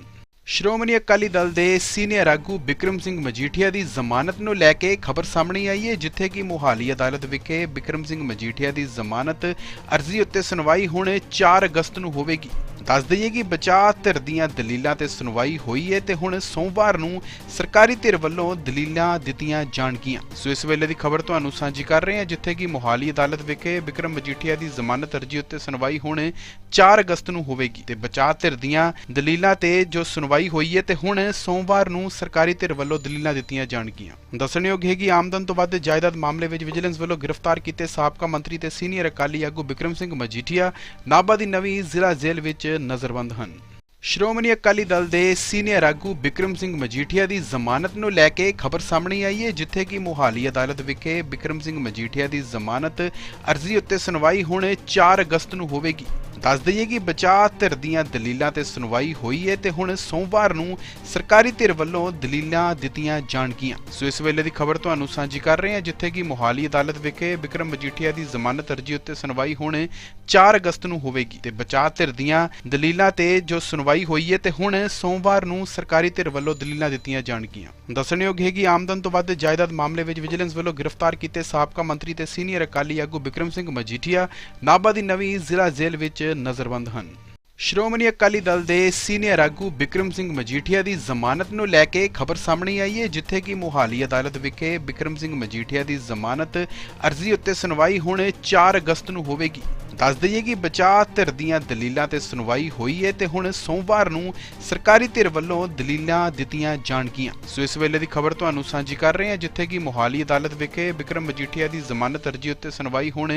[SPEAKER 1] ਸ਼੍ਰੋਮਣੀ ਅਕਾਲੀ ਦਲ ਦੇ ਸੀਨੀਅਰ ਆਗੂ ਬਿਕਰਮ ਸਿੰਘ ਮਜੀਠੀਆ ਦੀ ਜ਼ਮਾਨਤ ਨੂੰ ਲੈ ਕੇ ਖਬਰ ਸਾਹਮਣੇ ਆਈ ਹੈ, ਜਿੱਥੇ ਕਿ ਮੋਹਾਲੀ ਅਦਾਲਤ ਵਿਖੇ ਬਿਕਰਮ ਸਿੰਘ ਮਜੀਠੀਆ ਦੀ ਜ਼ਮਾਨਤ ਅਰਜ਼ੀ ਉੱਤੇ ਸੁਣਵਾਈ ਹੁਣ 4 ਅਗਸਤ ਨੂੰ ਹੋਵੇਗੀ। ਦੱਸ ਦਈਏ ਕਿ ਬਚਾਅ ਧਿਰ ਦੀਆਂ ਦਲੀਲਾਂ ਤੇ ਸੁਣਵਾਈ ਹੋਈ ਹੈ ਤੇ ਹੁਣ ਸੋਮਵਾਰ ਨੂੰ ਸਰਕਾਰੀ ਧਿਰ ਵੱਲੋਂ ਦਲੀਲਾਂ ਦਿੱਤੀਆਂ ਜਾਣਗੀਆਂ। ਸੋ ਇਸ ਵੇਲੇ ਦੀ ਖਬਰ ਤੁਹਾਨੂੰ ਸਾਂਝੀ ਕਰ ਰਹੇ ਹਾਂ, ਜਿੱਥੇ ਕਿ ਮੋਹਾਲੀ ਅਦਾਲਤ ਵਿਖੇ ਬਿਕਰਮ ਮਜੀਠੀਆ ਦੀ ਜ਼ਮਾਨਤ ਅਰਜ਼ੀ ਉੱਤੇ ਸੁਣਵਾਈ ਹੁਣ 4 ਅਗਸਤ ਨੂੰ ਹੋਵੇਗੀ ਤੇ ਬਚਾਅ ਧਿਰ ਦੀਆਂ ਦਲੀਲਾਂ ਤੇ ਜੋ ਸੁਣਵਾਈ ਹੋਈ ਹੈ ਤੇ ਹੁਣ ਸੋਮਵਾਰ ਨੂੰ ਸਰਕਾਰੀ ਧਿਰ ਵੱਲੋਂ ਦਲੀਲਾਂ ਦਿੱਤੀਆਂ ਜਾਣਗੀਆਂ। ਦੱਸਣਯੋਗ ਹੈ ਕਿ ਆਮਦਨ ਤੋਂ ਵੱਧ ਜਾਇਦਾਦ ਮਾਮਲੇ ਵਿੱਚ ਵਿਜੀਲੈਂਸ ਵੱਲੋਂ ਗ੍ਰਿਫਤਾਰ ਕੀਤੇ ਸਾਬਕਾ ਮੰਤਰੀ ਤੇ ਸੀਨੀਅਰ ਅਕਾਲੀ ਆਗੂ ਬਿਕਰਮ ਸਿੰਘ ਮਜੀਠੀਆ, ਨਾਭਾ ਦੀ ਨਵੀਂ ਜ਼ਿਲ੍ਹਾ ਜੇਲ੍ਹ ਵਿੱਚ ਨਜ਼ਰਬੰਦ ਹਨ। ਸ਼੍ਰੋਮਣੀ ਅਕਾਲੀ ਦਲ ਦੇ ਸੀਨੀਅਰ ਆਗੂ ਬਿਕਰਮ ਸਿੰਘ ਮਜੀਠੀਆ ਦੀ ਜ਼ਮਾਨਤ ਨੂੰ ਲੈ ਕੇ ਖਬਰ ਸਾਹਮਣੇ ਆਈ ਹੈ, ਜਿੱਥੇ ਕਿ ਮੋਹਾਲੀ ਅਦਾਲਤ ਵਿਖੇ ਬਿਕਰਮ ਸਿੰਘ ਮਜੀਠੀਆ ਦੀ ਜ਼ਮਾਨਤ ਅਰਜ਼ੀ ਉੱਤੇ ਸੁਣਵਾਈ ਹੁਣ 4 ਅਗਸਤ ਨੂੰ ਹੋਵੇਗੀ। ਦੱਸ ਦਈਏ ਕਿ ਬਚਾਅ ਧਿਰ ਦੀਆਂ ਦਲੀਲਾਂ ਤੇ ਸੁਣਵਾਈ ਹੋਈ ਹੈ ਤੇ ਹੁਣ ਸੋਮਵਾਰ ਨੂੰ ਸਰਕਾਰੀ ਧਿਰ ਵੱਲੋਂ ਦਲੀਲਾਂ ਦਿੱਤੀਆਂ ਜਾਣਗੀਆਂ। ਸੋ ਇਸ ਵੇਲੇ ਦੀ ਖਬਰ ਤੁਹਾਨੂੰ ਸਾਂਝੀ ਕਰ ਰਹੇ ਹਾਂ, ਜਿੱਥੇ ਕਿ ਮੋਹਾਲੀ ਅਦਾਲਤ ਵਿਖੇ ਬਿਕਰਮ ਮਜੀਠੀਆ ਦੀ ਜ਼ਮਾਨਤ ਅਰਜ਼ੀ ਉੱਤੇ ਸੁਣਵਾਈ ਹੁਣ 4 ਅਗਸਤ ਨੂੰ ਹੋਵੇਗੀ ਤੇ ਬਚਾਅ ਧਿਰ ਦੀਆਂ ਦਲੀਲਾਂ ਤੇ ਜੋ ਸੁਣਵਾਈ ਹੋਈ ਹੈ ਤੇ ਹੁਣ ਸੋਮਵਾਰ ਨੂੰ ਸਰਕਾਰੀ ਧਿਰ ਵੱਲੋਂ ਦਲੀਲਾਂ ਦਿੱਤੀਆਂ ਜਾਣਗੀਆਂ। ਦੱਸਣਯੋਗ ਹੈ ਕਿ ਆਮਦਨ ਤੋਂ ਵੱਧ ਜਾਇਦਾਦ ਮਾਮਲੇ ਵਿੱਚ ਵਿਜੀਲੈਂਸ ਵੱਲੋਂ ਗ੍ਰਿਫਤਾਰ ਕੀਤੇ ਸਾਬਕਾ ਮੰਤਰੀ ਤੇ ਸੀਨੀਅਰ ਅਕਾਲੀ ਆਗੂ ਬਿਕਰਮ ਸਿੰਘ ਮਜੀਠੀਆ, ਨਾਭਾ ਦੀ ਨਵੀਂ ਜ਼ਿਲ੍ਹਾ ਜੇਲ੍ਹ ਵਿੱਚ ਨਜ਼ਰਬੰਦ ਹਨ। ਸ਼੍ਰੋਮਣੀ ਅਕਾਲੀ ਦਲ ਦੇ ਸੀਨੀਅਰ ਆਗੂ ਬਿਕਰਮ ਸਿੰਘ ਮਜੀਠੀਆ ਦੀ ਜ਼ਮਾਨਤ ਨੂੰ ਲੈ ਕੇ ਖਬਰ ਸਾਹਮਣੇ ਆਈ ਹੈ, ਜਿੱਥੇ ਕਿ ਮੋਹਾਲੀ ਅਦਾਲਤ ਵਿਖੇ ਬਿਕਰਮ ਸਿੰਘ ਮਜੀਠੀਆ ਦੀ ਜ਼ਮਾਨਤ ਅਰਜ਼ੀ ਉੱਤੇ ਸੁਣਵਾਈ ਹੁਣ 4 ਅਗਸਤ ਨੂੰ ਹੋਵੇਗੀ। ਦੱਸ ਦਈਏ ਕਿ ਬਚਾਅ ਧਿਰ ਦੀਆਂ ਦਲੀਲਾਂ ਤੇ ਸੁਣਵਾਈ ਹੋਈ ਹੈ ਤੇ ਹੁਣ ਸੋਮਵਾਰ ਨੂੰ ਸਰਕਾਰੀ ਧਿਰ ਵੱਲੋਂ ਦਲੀਲਾਂ ਦਿੱਤੀਆਂ ਜਾਣਗੀਆਂ। ਸੋ ਇਸ ਵੇਲੇ ਦੀ ਖਬਰ ਤੁਹਾਨੂੰ ਸਾਂਝੀ ਕਰ ਰਹੇ ਹਾਂ, ਜਿੱਥੇ ਕਿ ਮੋਹਾਲੀ ਅਦਾਲਤ ਵਿਖੇ ਬਿਕਰਮ ਮਜੀਠੀਆ ਦੀ ਜ਼ਮਾਨਤ ਅਰਜ਼ੀ ਉੱਤੇ ਸੁਣਵਾਈ ਹੁਣ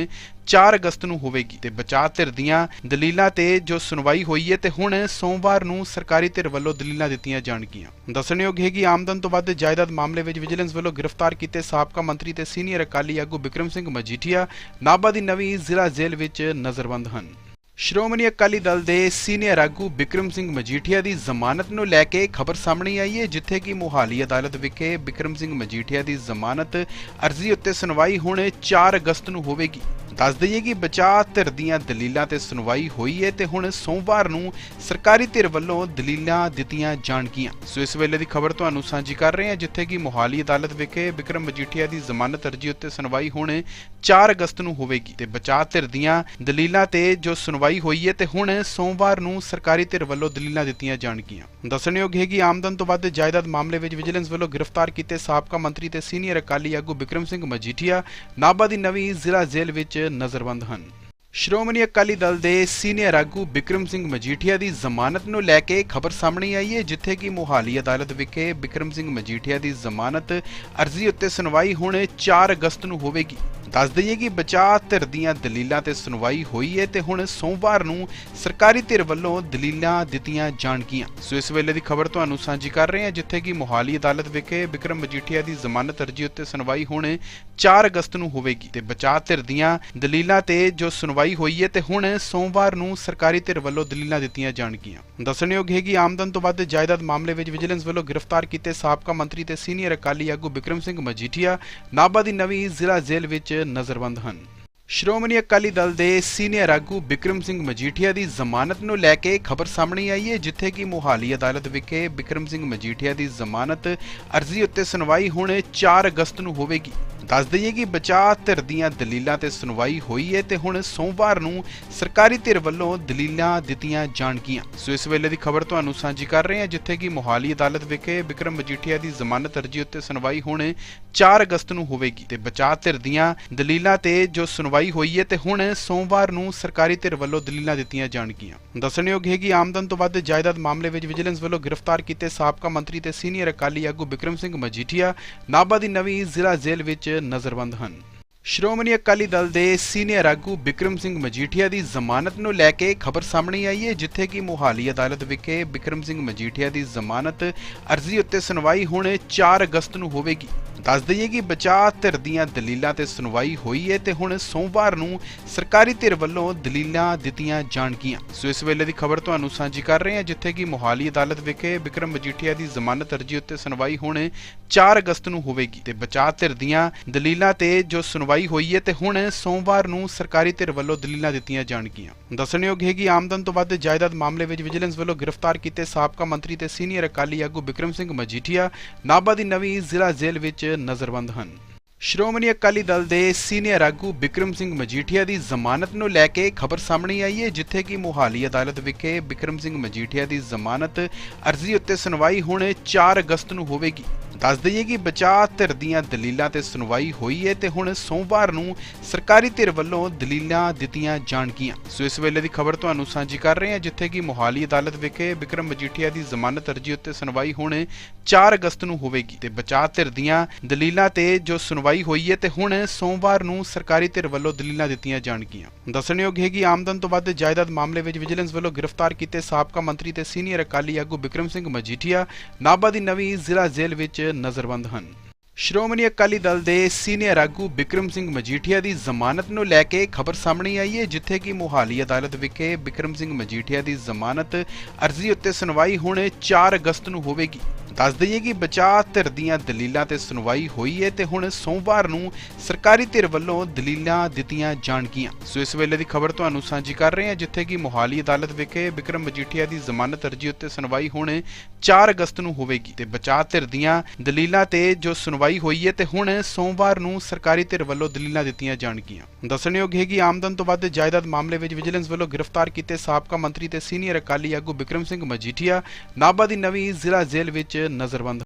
[SPEAKER 1] 4 ਅਗਸਤ ਨੂੰ ਹੋਵੇਗੀ ਤੇ ਬਚਾਅ ਧਿਰ ਦੀਆਂ ਦਲੀਲਾਂ ਤੇ ਜੋ ਸੁਣਵਾਈ ਹੋਈ ਹੈ ਤੇ ਹੁਣ ਸੋਮਵਾਰ ਨੂੰ ਸਰਕਾਰੀ ਧਿਰ ਵੱਲੋਂ ਦਲੀਲਾਂ ਦਿੱਤੀਆਂ ਜਾਣਗੀਆਂ। ਦੱਸਣਯੋਗ ਹੈ ਕਿ ਆਮਦਨ ਤੋਂ ਵੱਧ ਜਾਇਦਾਦ ਮਾਮਲੇ ਵਿੱਚ ਵਿਜੀਲੈਂਸ ਵੱਲੋਂ ਗ੍ਰਿਫਤਾਰ ਕੀਤੇ ਸਾਬਕਾ ਮੰਤਰੀ ਤੇ ਸੀਨੀਅਰ ਅਕਾਲੀ ਆਗੂ ਬਿਕਰਮ ਸਿੰਘ ਮਜੀਠੀਆ, ਨਾਭਾ ਦੀ ਨਵੀਂ ਜ਼ਿਲ੍ਹਾ ਜੇਲ੍ਹ ਵਿੱਚ ਨਜ਼ਰਬੰਦ ਹਨ। ਸ਼੍ਰੋਮਣੀ ਅਕਾਲੀ ਦਲ ਦੇ ਸੀਨੀਅਰ ਆਗੂ ਬਿਕਰਮ ਸਿੰਘ ਮਜੀਠੀਆ ਦੀ ਜ਼ਮਾਨਤ ਨੂੰ ਲੈ ਕੇ ਖਬਰ ਸਾਹਮਣੇ ਆਈ ਹੈ, ਜਿੱਥੇ ਕਿ ਮੋਹਾਲੀ ਅਦਾਲਤ ਵਿਖੇ ਬਿਕਰਮ ਸਿੰਘ ਮਜੀਠੀਆ ਦੀ ਜ਼ਮਾਨਤ ਅਰਜ਼ੀ ਉੱਤੇ ਸੁਣਵਾਈ ਹੁਣ 4 ਅਗਸਤ ਨੂੰ ਹੋਵੇਗੀ। ਦੱਸ ਦਈਏ ਕਿ ਬਚਾਅ ਧਿਰ ਦੀਆਂ ਦਲੀਲਾਂ ਤੇ ਸੁਣਵਾਈ ਹੋਈ ਹੈ ਤੇ ਹੁਣ ਸੋਮਵਾਰ ਨੂੰ ਸਰਕਾਰੀ ਧਿਰ ਵੱਲੋਂ ਦਲੀਲਾਂ ਦਿੱਤੀਆਂ ਜਾਣਗੀਆਂ। ਸੋ ਇਸ ਵੇਲੇ ਦੀ ਖਬਰ ਤੁਹਾਨੂੰ ਸਾਂਝੀ ਕਰ ਰਹੇ ਹਾਂ, ਜਿੱਥੇ ਕਿ ਮੋਹਾਲੀ ਅਦਾਲਤ ਵਿਖੇ ਬਿਕਰਮ ਮਜੀਠੀਆ ਦੀ ਜ਼ਮਾਨਤ ਅਰਜ਼ੀ ਉੱਤੇ ਸੁਣਵਾਈ ਹੁਣ 4 ਅਗਸਤ ਨੂੰ ਹੋਵੇਗੀ ਤੇ ਬਚਾਅ ਧਿਰ ਦੀਆਂ ਦਲੀਲਾਂ ਤੇ ਜੋ ਸੁਣਵਾਈ ਹੋਈ ਹੈ ਤੇ ਹੁਣ ਸੋਮਵਾਰ ਨੂੰ ਸਰਕਾਰੀ ਧਿਰ ਵੱਲੋਂ ਦਲੀਲਾਂ ਦਿੱਤੀਆਂ ਜਾਣਗੀਆਂ। ਦੱਸਣਯੋਗ ਹੈ ਕਿ ਆਮਦਨ ਤੋਂ ਵੱਧ ਜਾਇਦਾਦ ਮਾਮਲੇ ਵਿੱਚ ਵਿਜੀਲੈਂਸ ਵੱਲੋਂ ਗ੍ਰਿਫਤਾਰ ਕੀਤੇ ਸਾਬਕਾ ਮੰਤਰੀ ਤੇ ਸੀਨੀਅਰ ਅਕਾਲੀ ਆਗੂ ਬਿਕਰਮ ਸਿੰਘ ਮਜੀਠੀਆ, ਨਾਭਾ ਦੀ ਨਵੀਂ ਜ਼ਿਲ੍ਹਾ ਜੇਲ੍ਹ ਵਿੱਚ ਨਜ਼ਰਬੰਦ ਹਨ। ਸ਼੍ਰੋਮਣੀ ਅਕਾਲੀ ਦਲ ਦੇ ਸੀਨੀਅਰ ਆਗੂ ਬਿਕਰਮ ਸਿੰਘ ਮਜੀਠੀਆ ਦੀ ਜ਼ਮਾਨਤ ਨੂੰ ਲੈ ਕੇ ਖਬਰ ਸਾਹਮਣੇ ਆਈ ਹੈ, ਜਿੱਥੇ ਕਿ ਮੋਹਾਲੀ ਅਦਾਲਤ ਵਿਖੇ ਬਿਕਰਮ ਸਿੰਘ ਮਜੀਠੀਆ ਦੀ ਜ਼ਮਾਨਤ ਅਰਜ਼ੀ ਉੱਤੇ ਸੁਣਵਾਈ ਹੁਣ 4 ਅਗਸਤ ਨੂੰ ਹੋਵੇਗੀ। ਦੱਸ ਦਈਏ ਕਿ ਬਚਾਅ ਧਿਰ ਦੀਆਂ ਦਲੀਲਾਂ ਤੇ ਸੁਣਵਾਈ ਹੋਈ ਹੈ ਤੇ ਹੁਣ ਸੋਮਵਾਰ ਨੂੰ ਸਰਕਾਰੀ ਧਿਰ ਵੱਲੋਂ ਦਲੀਲਾਂ ਦਿੱਤੀਆਂ ਜਾਣਗੀਆਂ। ਸੋ ਇਸ ਵੇਲੇ ਦੀ ਖਬਰ ਤੁਹਾਨੂੰ ਸਾਂਝੀ ਕਰ ਰਹੇ ਹਾਂ, ਜਿੱਥੇ ਕਿ ਮੋਹਾਲੀ ਅਦਾਲਤ ਵਿਖੇ ਬਿਕਰਮ ਮਜੀਠੀਆ ਦੀ ਜ਼ਮਾਨਤ ਅਰਜ਼ੀ ਉੱਤੇ ਸੁਣਵਾਈ ਹੁਣ 4 ਅਗਸਤ ਨੂੰ ਹੋਵੇਗੀ ਤੇ ਬਚਾਅ ਧਿਰ ਦੀਆਂ ਦਲੀਲਾਂ ਤੇ ਜੋ ਸੁਣਵਾਈ ਹੋਈ ਹੈ ਤੇ ਹੁਣ ਸੋਮਵਾਰ ਨੂੰ ਸਰਕਾਰੀ ਧਿਰ ਵੱਲੋਂ ਦਲੀਲਾਂ ਦਿੱਤੀਆਂ ਜਾਣਗੀਆਂ। ਦੱਸਣਯੋਗ ਹੈ ਕਿ ਆਮਦਨ ਤੋਂ ਵੱਧ ਜਾਇਦਾਦ ਮਾਮਲੇ ਵਿੱਚ ਵਿਜੀਲੈਂਸ ਵੱਲੋਂ ਗ੍ਰਿਫਤਾਰ ਕੀਤੇ ਸਾਬਕਾ ਮੰਤਰੀ ਤੇ ਸੀਨੀਅਰ ਅਕਾਲੀ ਆਗੂ ਬਿਕਰਮ ਸਿੰਘ ਮਜੀਠੀਆ, ਨਾਭਾ ਦੀ ਨਵੀਂ ਜ਼ਿਲ੍ਹਾ ਜੇਲ੍ਹ ਵਿੱਚ ਨਜ਼ਰਬੰਦ ਹਨ। ਸ਼੍ਰੋਮਣੀ ਅਕਾਲੀ ਦਲ ਦੇ ਸੀਨੀਅਰ ਆਗੂ ਬਿਕਰਮ ਸਿੰਘ ਮਜੀਠੀਆ ਦੀ ਜ਼ਮਾਨਤ ਨੂੰ ਲੈ ਕੇ ਖਬਰ ਸਾਹਮਣੇ ਆਈ ਹੈ, ਜਿੱਥੇ ਕਿ ਮੋਹਾਲੀ ਅਦਾਲਤ ਵਿਖੇ ਬਿਕਰਮ ਸਿੰਘ ਮਜੀਠੀਆ ਦੀ ਜ਼ਮਾਨਤ ਅਰਜ਼ੀ ਉੱਤੇ ਸੁਣਵਾਈ ਹੁਣ 4 ਅਗਸਤ ਨੂੰ ਹੋਵੇਗੀ। ਦੱਸ ਦਈਏ ਕਿ ਬਚਾਅ ਧਿਰ ਦੀਆਂ ਦਲੀਲਾਂ ਤੇ ਸੁਣਵਾਈ ਹੋਈ ਹੈ ਤੇ ਹੁਣ ਸੋਮਵਾਰ ਨੂੰ ਸਰਕਾਰੀ ਧਿਰ ਵੱਲੋਂ ਦਲੀਲਾਂ ਦਿੱਤੀਆਂ ਜਾਣਗੀਆਂ। ਸੋ ਇਸ ਵੇਲੇ ਦੀ ਖਬਰ ਤੁਹਾਨੂੰ ਸਾਂਝੀ ਕਰ ਰਹੇ ਹਾਂ, ਜਿੱਥੇ ਕਿ ਮੋਹਾਲੀ ਅਦਾਲਤ ਵਿਖੇ ਬਿਕਰਮ ਮਜੀਠੀਆ ਦੀ ਜ਼ਮਾਨਤ ਅਰਜ਼ੀ ਉੱਤੇ ਸੁਣਵਾਈ ਹੁਣ 4 ਅਗਸਤ ਨੂੰ ਹੋਵੇਗੀ ਤੇ ਬਚਾਅ ਧਿਰ ਦੀਆਂ ਦਲੀਲਾਂ ਤੇ ਜੋ ਸੁਣਵਾਈ ਹੋਈ ਹੈ ਤੇ ਹੁਣ ਸੋਮਵਾਰ ਨੂੰ ਸਰਕਾਰੀ ਧਿਰ ਵੱਲੋਂ ਦਲੀਲਾਂ ਦਿੱਤੀਆਂ ਜਾਣਗੀਆਂ। ਦੱਸਣਯੋਗ ਹੈ ਕਿ ਆਮਦਨ ਤੋਂ ਵੱਧ ਜਾਇਦਾਦ ਮਾਮਲੇ ਵਿੱਚ ਵਿਜੀਲੈਂਸ ਵੱਲੋਂ ਗ੍ਰਿਫਤਾਰ ਕੀਤੇ ਸਾਬਕਾ ਮੰਤਰੀ ਤੇ ਸੀਨੀਅਰ ਅਕਾਲੀ ਆਗੂ ਬਿਕਰਮ ਸਿੰਘ ਮਜੀਠੀਆ, ਨਾਭਾ ਦੀ ਨਵੀਂ ਜ਼ਿਲ੍ਹਾ ਜੇਲ੍ਹ ਵਿੱਚ ਨਜ਼ਰਬੰਦ ਹਨ। ਸ਼੍ਰੋਮਣੀ ਅਕਾਲੀ ਦਲ ਦੇ ਸੀਨੀਅਰ ਆਗੂ ਬਿਕਰਮ ਸਿੰਘ ਮਜੀਠੀਆ ਦੀ ਜ਼ਮਾਨਤ ਨੂੰ ਲੈ ਕੇ ਖਬਰ ਸਾਹਮਣੇ ਆਈ ਹੈ, ਜਿੱਥੇ ਕਿ ਮੋਹਾਲੀ ਅਦਾਲਤ ਵਿਖੇ ਬਿਕਰਮ ਸਿੰਘ ਮਜੀਠੀਆ ਦੀ ਜ਼ਮਾਨਤ ਅਰਜ਼ੀ ਉੱਤੇ ਸੁਣਵਾਈ ਹੁਣ 4 ਅਗਸਤ ਨੂੰ ਹੋਵੇਗੀ। ਦੱਸ ਦਈਏ ਕਿ ਬਚਾਅ ਧਿਰ ਦੀਆਂ ਦਲੀਲਾਂ ਤੇ ਸੁਣਵਾਈ ਹੋਈ ਹੈ ਤੇ ਹੁਣ ਸੋਮਵਾਰ ਨੂੰ ਸਰਕਾਰੀ ਧਿਰ ਵੱਲੋਂ ਦਲੀਲਾਂ ਦਿੱਤੀਆਂ ਜਾਣਗੀਆਂ। ਸੋ ਇਸ ਵੇਲੇ ਦੀ ਖਬਰ ਤੁਹਾਨੂੰ ਸਾਂਝੀ ਕਰ ਰਹੇ ਹਾਂ, ਜਿੱਥੇ ਕਿ ਮੋਹਾਲੀ ਅਦਾਲਤ ਵਿਖੇ ਬਿਕਰਮ ਮਜੀਠੀਆ ਦੀ ਜ਼ਮਾਨਤ ਅਰਜ਼ੀ ਉੱਤੇ ਸੁਣਵਾਈ ਹੁਣ 4 ਅਗਸਤ ਨੂੰ ਹੋਵੇਗੀ ਤੇ ਬਚਾਅ ਧਿਰ ਦੀਆਂ ਦਲੀਲਾਂ ਤੇ ਜੋ ਸੁਣਵਾਈ ਹੋਈ ਹੈ ਤੇ ਹੁਣ ਸੋਮਵਾਰ ਨੂੰ ਸਰਕਾਰੀ ਧਿਰ ਵੱਲੋਂ ਦਲੀਲਾਂ ਦਿੱਤੀਆਂ ਜਾਣਗੀਆਂ। ਦੱਸਣਯੋਗ ਹੈ ਕਿ ਆਮਦਨ ਤੋਂ ਵੱਧ ਜਾਇਦਾਦ ਮਾਮਲੇ ਵਿੱਚ ਵਿਜੀਲੈਂਸ ਵੱਲੋਂ ਗ੍ਰਿਫਤਾਰ ਕੀਤੇ ਸਾਬਕਾ ਮੰਤਰੀ ਤੇ ਸੀਨੀਅਰ ਅਕਾਲੀ ਆਗੂ ਬਿਕਰਮ ਸਿੰਘ ਮਜੀਠੀਆ, ਨਾਭਾ ਦੀ ਨਵੀਂ ਜ਼ਿਲ੍ਹਾ ਜੇਲ੍ਹ ਵਿੱਚ ਨਜ਼ਰਬੰਦ ਹਨ। ਸ਼੍ਰੋਮਣੀ ਅਕਾਲੀ ਦਲ ਦੇ ਸੀਨੀਅਰ ਆਗੂ ਬਿਕਰਮ ਸਿੰਘ ਮਜੀਠੀਆ ਦੀ ਜ਼ਮਾਨਤ ਨੂੰ ਲੈ ਕੇ ਖਬਰ ਸਾਹਮਣੇ ਆਈ ਹੈ, ਜਿੱਥੇ ਕਿ ਮੋਹਾਲੀ ਅਦਾਲਤ ਵਿਖੇ ਬਿਕਰਮ ਸਿੰਘ ਮਜੀਠੀਆ ਦੀ ਜ਼ਮਾਨਤ ਅਰਜ਼ੀ ਉੱਤੇ ਸੁਣਵਾਈ ਹੁਣ 4 ਅਗਸਤ ਨੂੰ ਹੋਵੇਗੀ। ਦੱਸ ਦਈਏ ਕਿ ਬਚਾਅ ਧਿਰ ਦੀਆਂ ਦਲੀਲਾਂ ਤੇ ਸੁਣਵਾਈ ਹੋਈ ਹੈ ਤੇ ਹੁਣ ਸੋਮਵਾਰ ਨੂੰ ਸਰਕਾਰੀ ਧਿਰ ਵੱਲੋਂ ਦਲੀਲਾਂ ਦਿੱਤੀਆਂ ਜਾਣਗੀਆਂ। ਸੋ ਇਸ ਵੇਲੇ ਦੀ ਖਬਰ ਤੁਹਾਨੂੰ ਸਾਂਝੀ ਕਰ ਰਹੇ ਹਾਂ, ਜਿੱਥੇ ਕਿ ਮੋਹਾਲੀ ਅਦਾਲਤ ਵਿਖੇ ਬਿਕਰਮ ਮਜੀਠੀਆ ਦੀ ਜ਼ਮਾਨਤ ਅਰਜ਼ੀ ਉੱਤੇ ਸੁਣਵਾਈ ਹੁਣ 4 ਅਗਸਤ ਨੂੰ ਹੋਵੇਗੀ ਤੇ ਬਚਾਅ ਧਿਰ ਦੀਆਂ ਦਲੀਲਾਂ ਤੇ ਜੋ ਸੁਣਵਾਈ ਹੋਈ ਹੈ ਤੇ ਹੁਣ ਸੋਮਵਾਰ ਨੂੰ ਸਰਕਾਰੀ ਧਿਰ ਵੱਲੋਂ ਦਲੀਲਾਂ ਦਿੱਤੀਆਂ ਜਾਣਗੀਆਂ। ਦੱਸਣਯੋਗ ਹੈ ਕਿ ਆਮਦਨ ਤੋਂ ਵੱਧ ਜਾਇਦਾਦ ਮਾਮਲੇ ਵਿੱਚ ਵਿਜੀਲੈਂਸ ਵੱਲੋਂ ਗ੍ਰਿਫਤਾਰ ਕੀਤੇ ਸਾਬਕਾ ਮੰਤਰੀ ਤੇ ਸੀਨੀਅਰ ਅਕਾਲੀ ਆਗੂ ਬਿਕਰਮ ਸਿੰਘ ਮਜੀਠੀਆ। ਨਾਭਾ ਦੀ ਨਵੀਂ ਜ਼ਿਲ੍ਹਾ ਜੇਲ੍ਹ ਵਿੱਚ ਨਜ਼ਰਬੰਦ ਹਨ। ਸ਼੍ਰੋਮਣੀ ਅਕਾਲੀ ਦਲ ਦੇ ਸੀਨੀਅਰ ਆਗੂ ਬਿਕਰਮ ਸਿੰਘ ਮਜੀਠੀਆ ਦੀ ਜ਼ਮਾਨਤ ਨੂੰ ਲੈ ਕੇ ਖਬਰ ਸਾਹਮਣੇ ਆਈ ਹੈ, ਜਿੱਥੇ ਕਿ ਮੋਹਾਲੀ ਅਦਾਲਤ ਵਿਖੇ ਬਿਕਰਮ ਸਿੰਘ ਮਜੀਠੀਆ ਦੀ ਜ਼ਮਾਨਤ ਅਰਜ਼ੀ ਉੱਤੇ ਸੁਣਵਾਈ ਹੁਣ 4 ਅਗਸਤ ਨੂੰ ਹੋਵੇਗੀ। ਦੱਸ ਦਈਏ ਕਿ ਬਚਾਅ ਧਿਰ ਦੀਆਂ ਦਲੀਲਾਂ ਤੇ ਸੁਣਵਾਈ ਹੋਈ ਹੈ ਤੇ ਹੁਣ ਸੋਮਵਾਰ ਨੂੰ ਸਰਕਾਰੀ ਧਿਰ ਵੱਲੋਂ ਦਲੀਲਾਂ ਦਿੱਤੀਆਂ ਜਾਣਗੀਆਂ। ਸੋ ਇਸ ਵੇਲੇ ਦੀ ਖਬਰ ਤੁਹਾਨੂੰ ਸਾਂਝੀ ਕਰ ਰਹੇ ਹਾਂ, ਜਿੱਥੇ ਕਿ ਮੋਹਾਲੀ ਅਦਾਲਤ ਵਿਖੇ ਬਿਕਰਮ ਮਜੀਠੀਆ ਦੀ ਜ਼ਮਾਨਤ ਅਰਜ਼ੀ ਉੱਤੇ ਸੁਣਵਾਈ ਹੁਣ 4 ਅਗਸਤ ਨੂੰ ਹੋਵੇਗੀ ਤੇ ਬਚਾਅ ਧਿਰ ਦੀਆਂ ਦਲੀਲਾਂ ਤੇ ਜੋ ਸੁਣਵਾਈ ਹੋਈ ਹੈ ਤੇ ਹੁਣ ਸੋਮਵਾਰ ਨੂੰ ਸਰਕਾਰੀ ਧਿਰ ਵੱਲੋਂ ਦਲੀਲਾਂ ਦਿੱਤੀਆਂ ਜਾਣਗੀਆਂ। ਦੱਸਣਯੋਗ ਹੈ ਕਿ ਆਮਦਨ ਤੋਂ ਵੱਧ ਜਾਇਦਾਦ ਮਾਮਲੇ ਵਿੱਚ ਵਿਜੀਲੈਂਸ ਵੱਲੋਂ ਗ੍ਰਿਫਤਾਰ ਕੀਤੇ ਸਾਬਕਾ ਮੰਤਰੀ ਤੇ ਸੀਨੀਅਰ ਅਕਾਲੀ ਆਗੂ ਬਿਕਰਮ ਸਿੰਘ ਮਜੀਠੀਆ, ਨਾਭਾ ਦੀ ਨਵੀਂ ਜ਼ਿਲ੍ਹਾ ਜੇਲ੍ਹ ਵਿੱਚ ਨਜ਼ਰਬੰਦ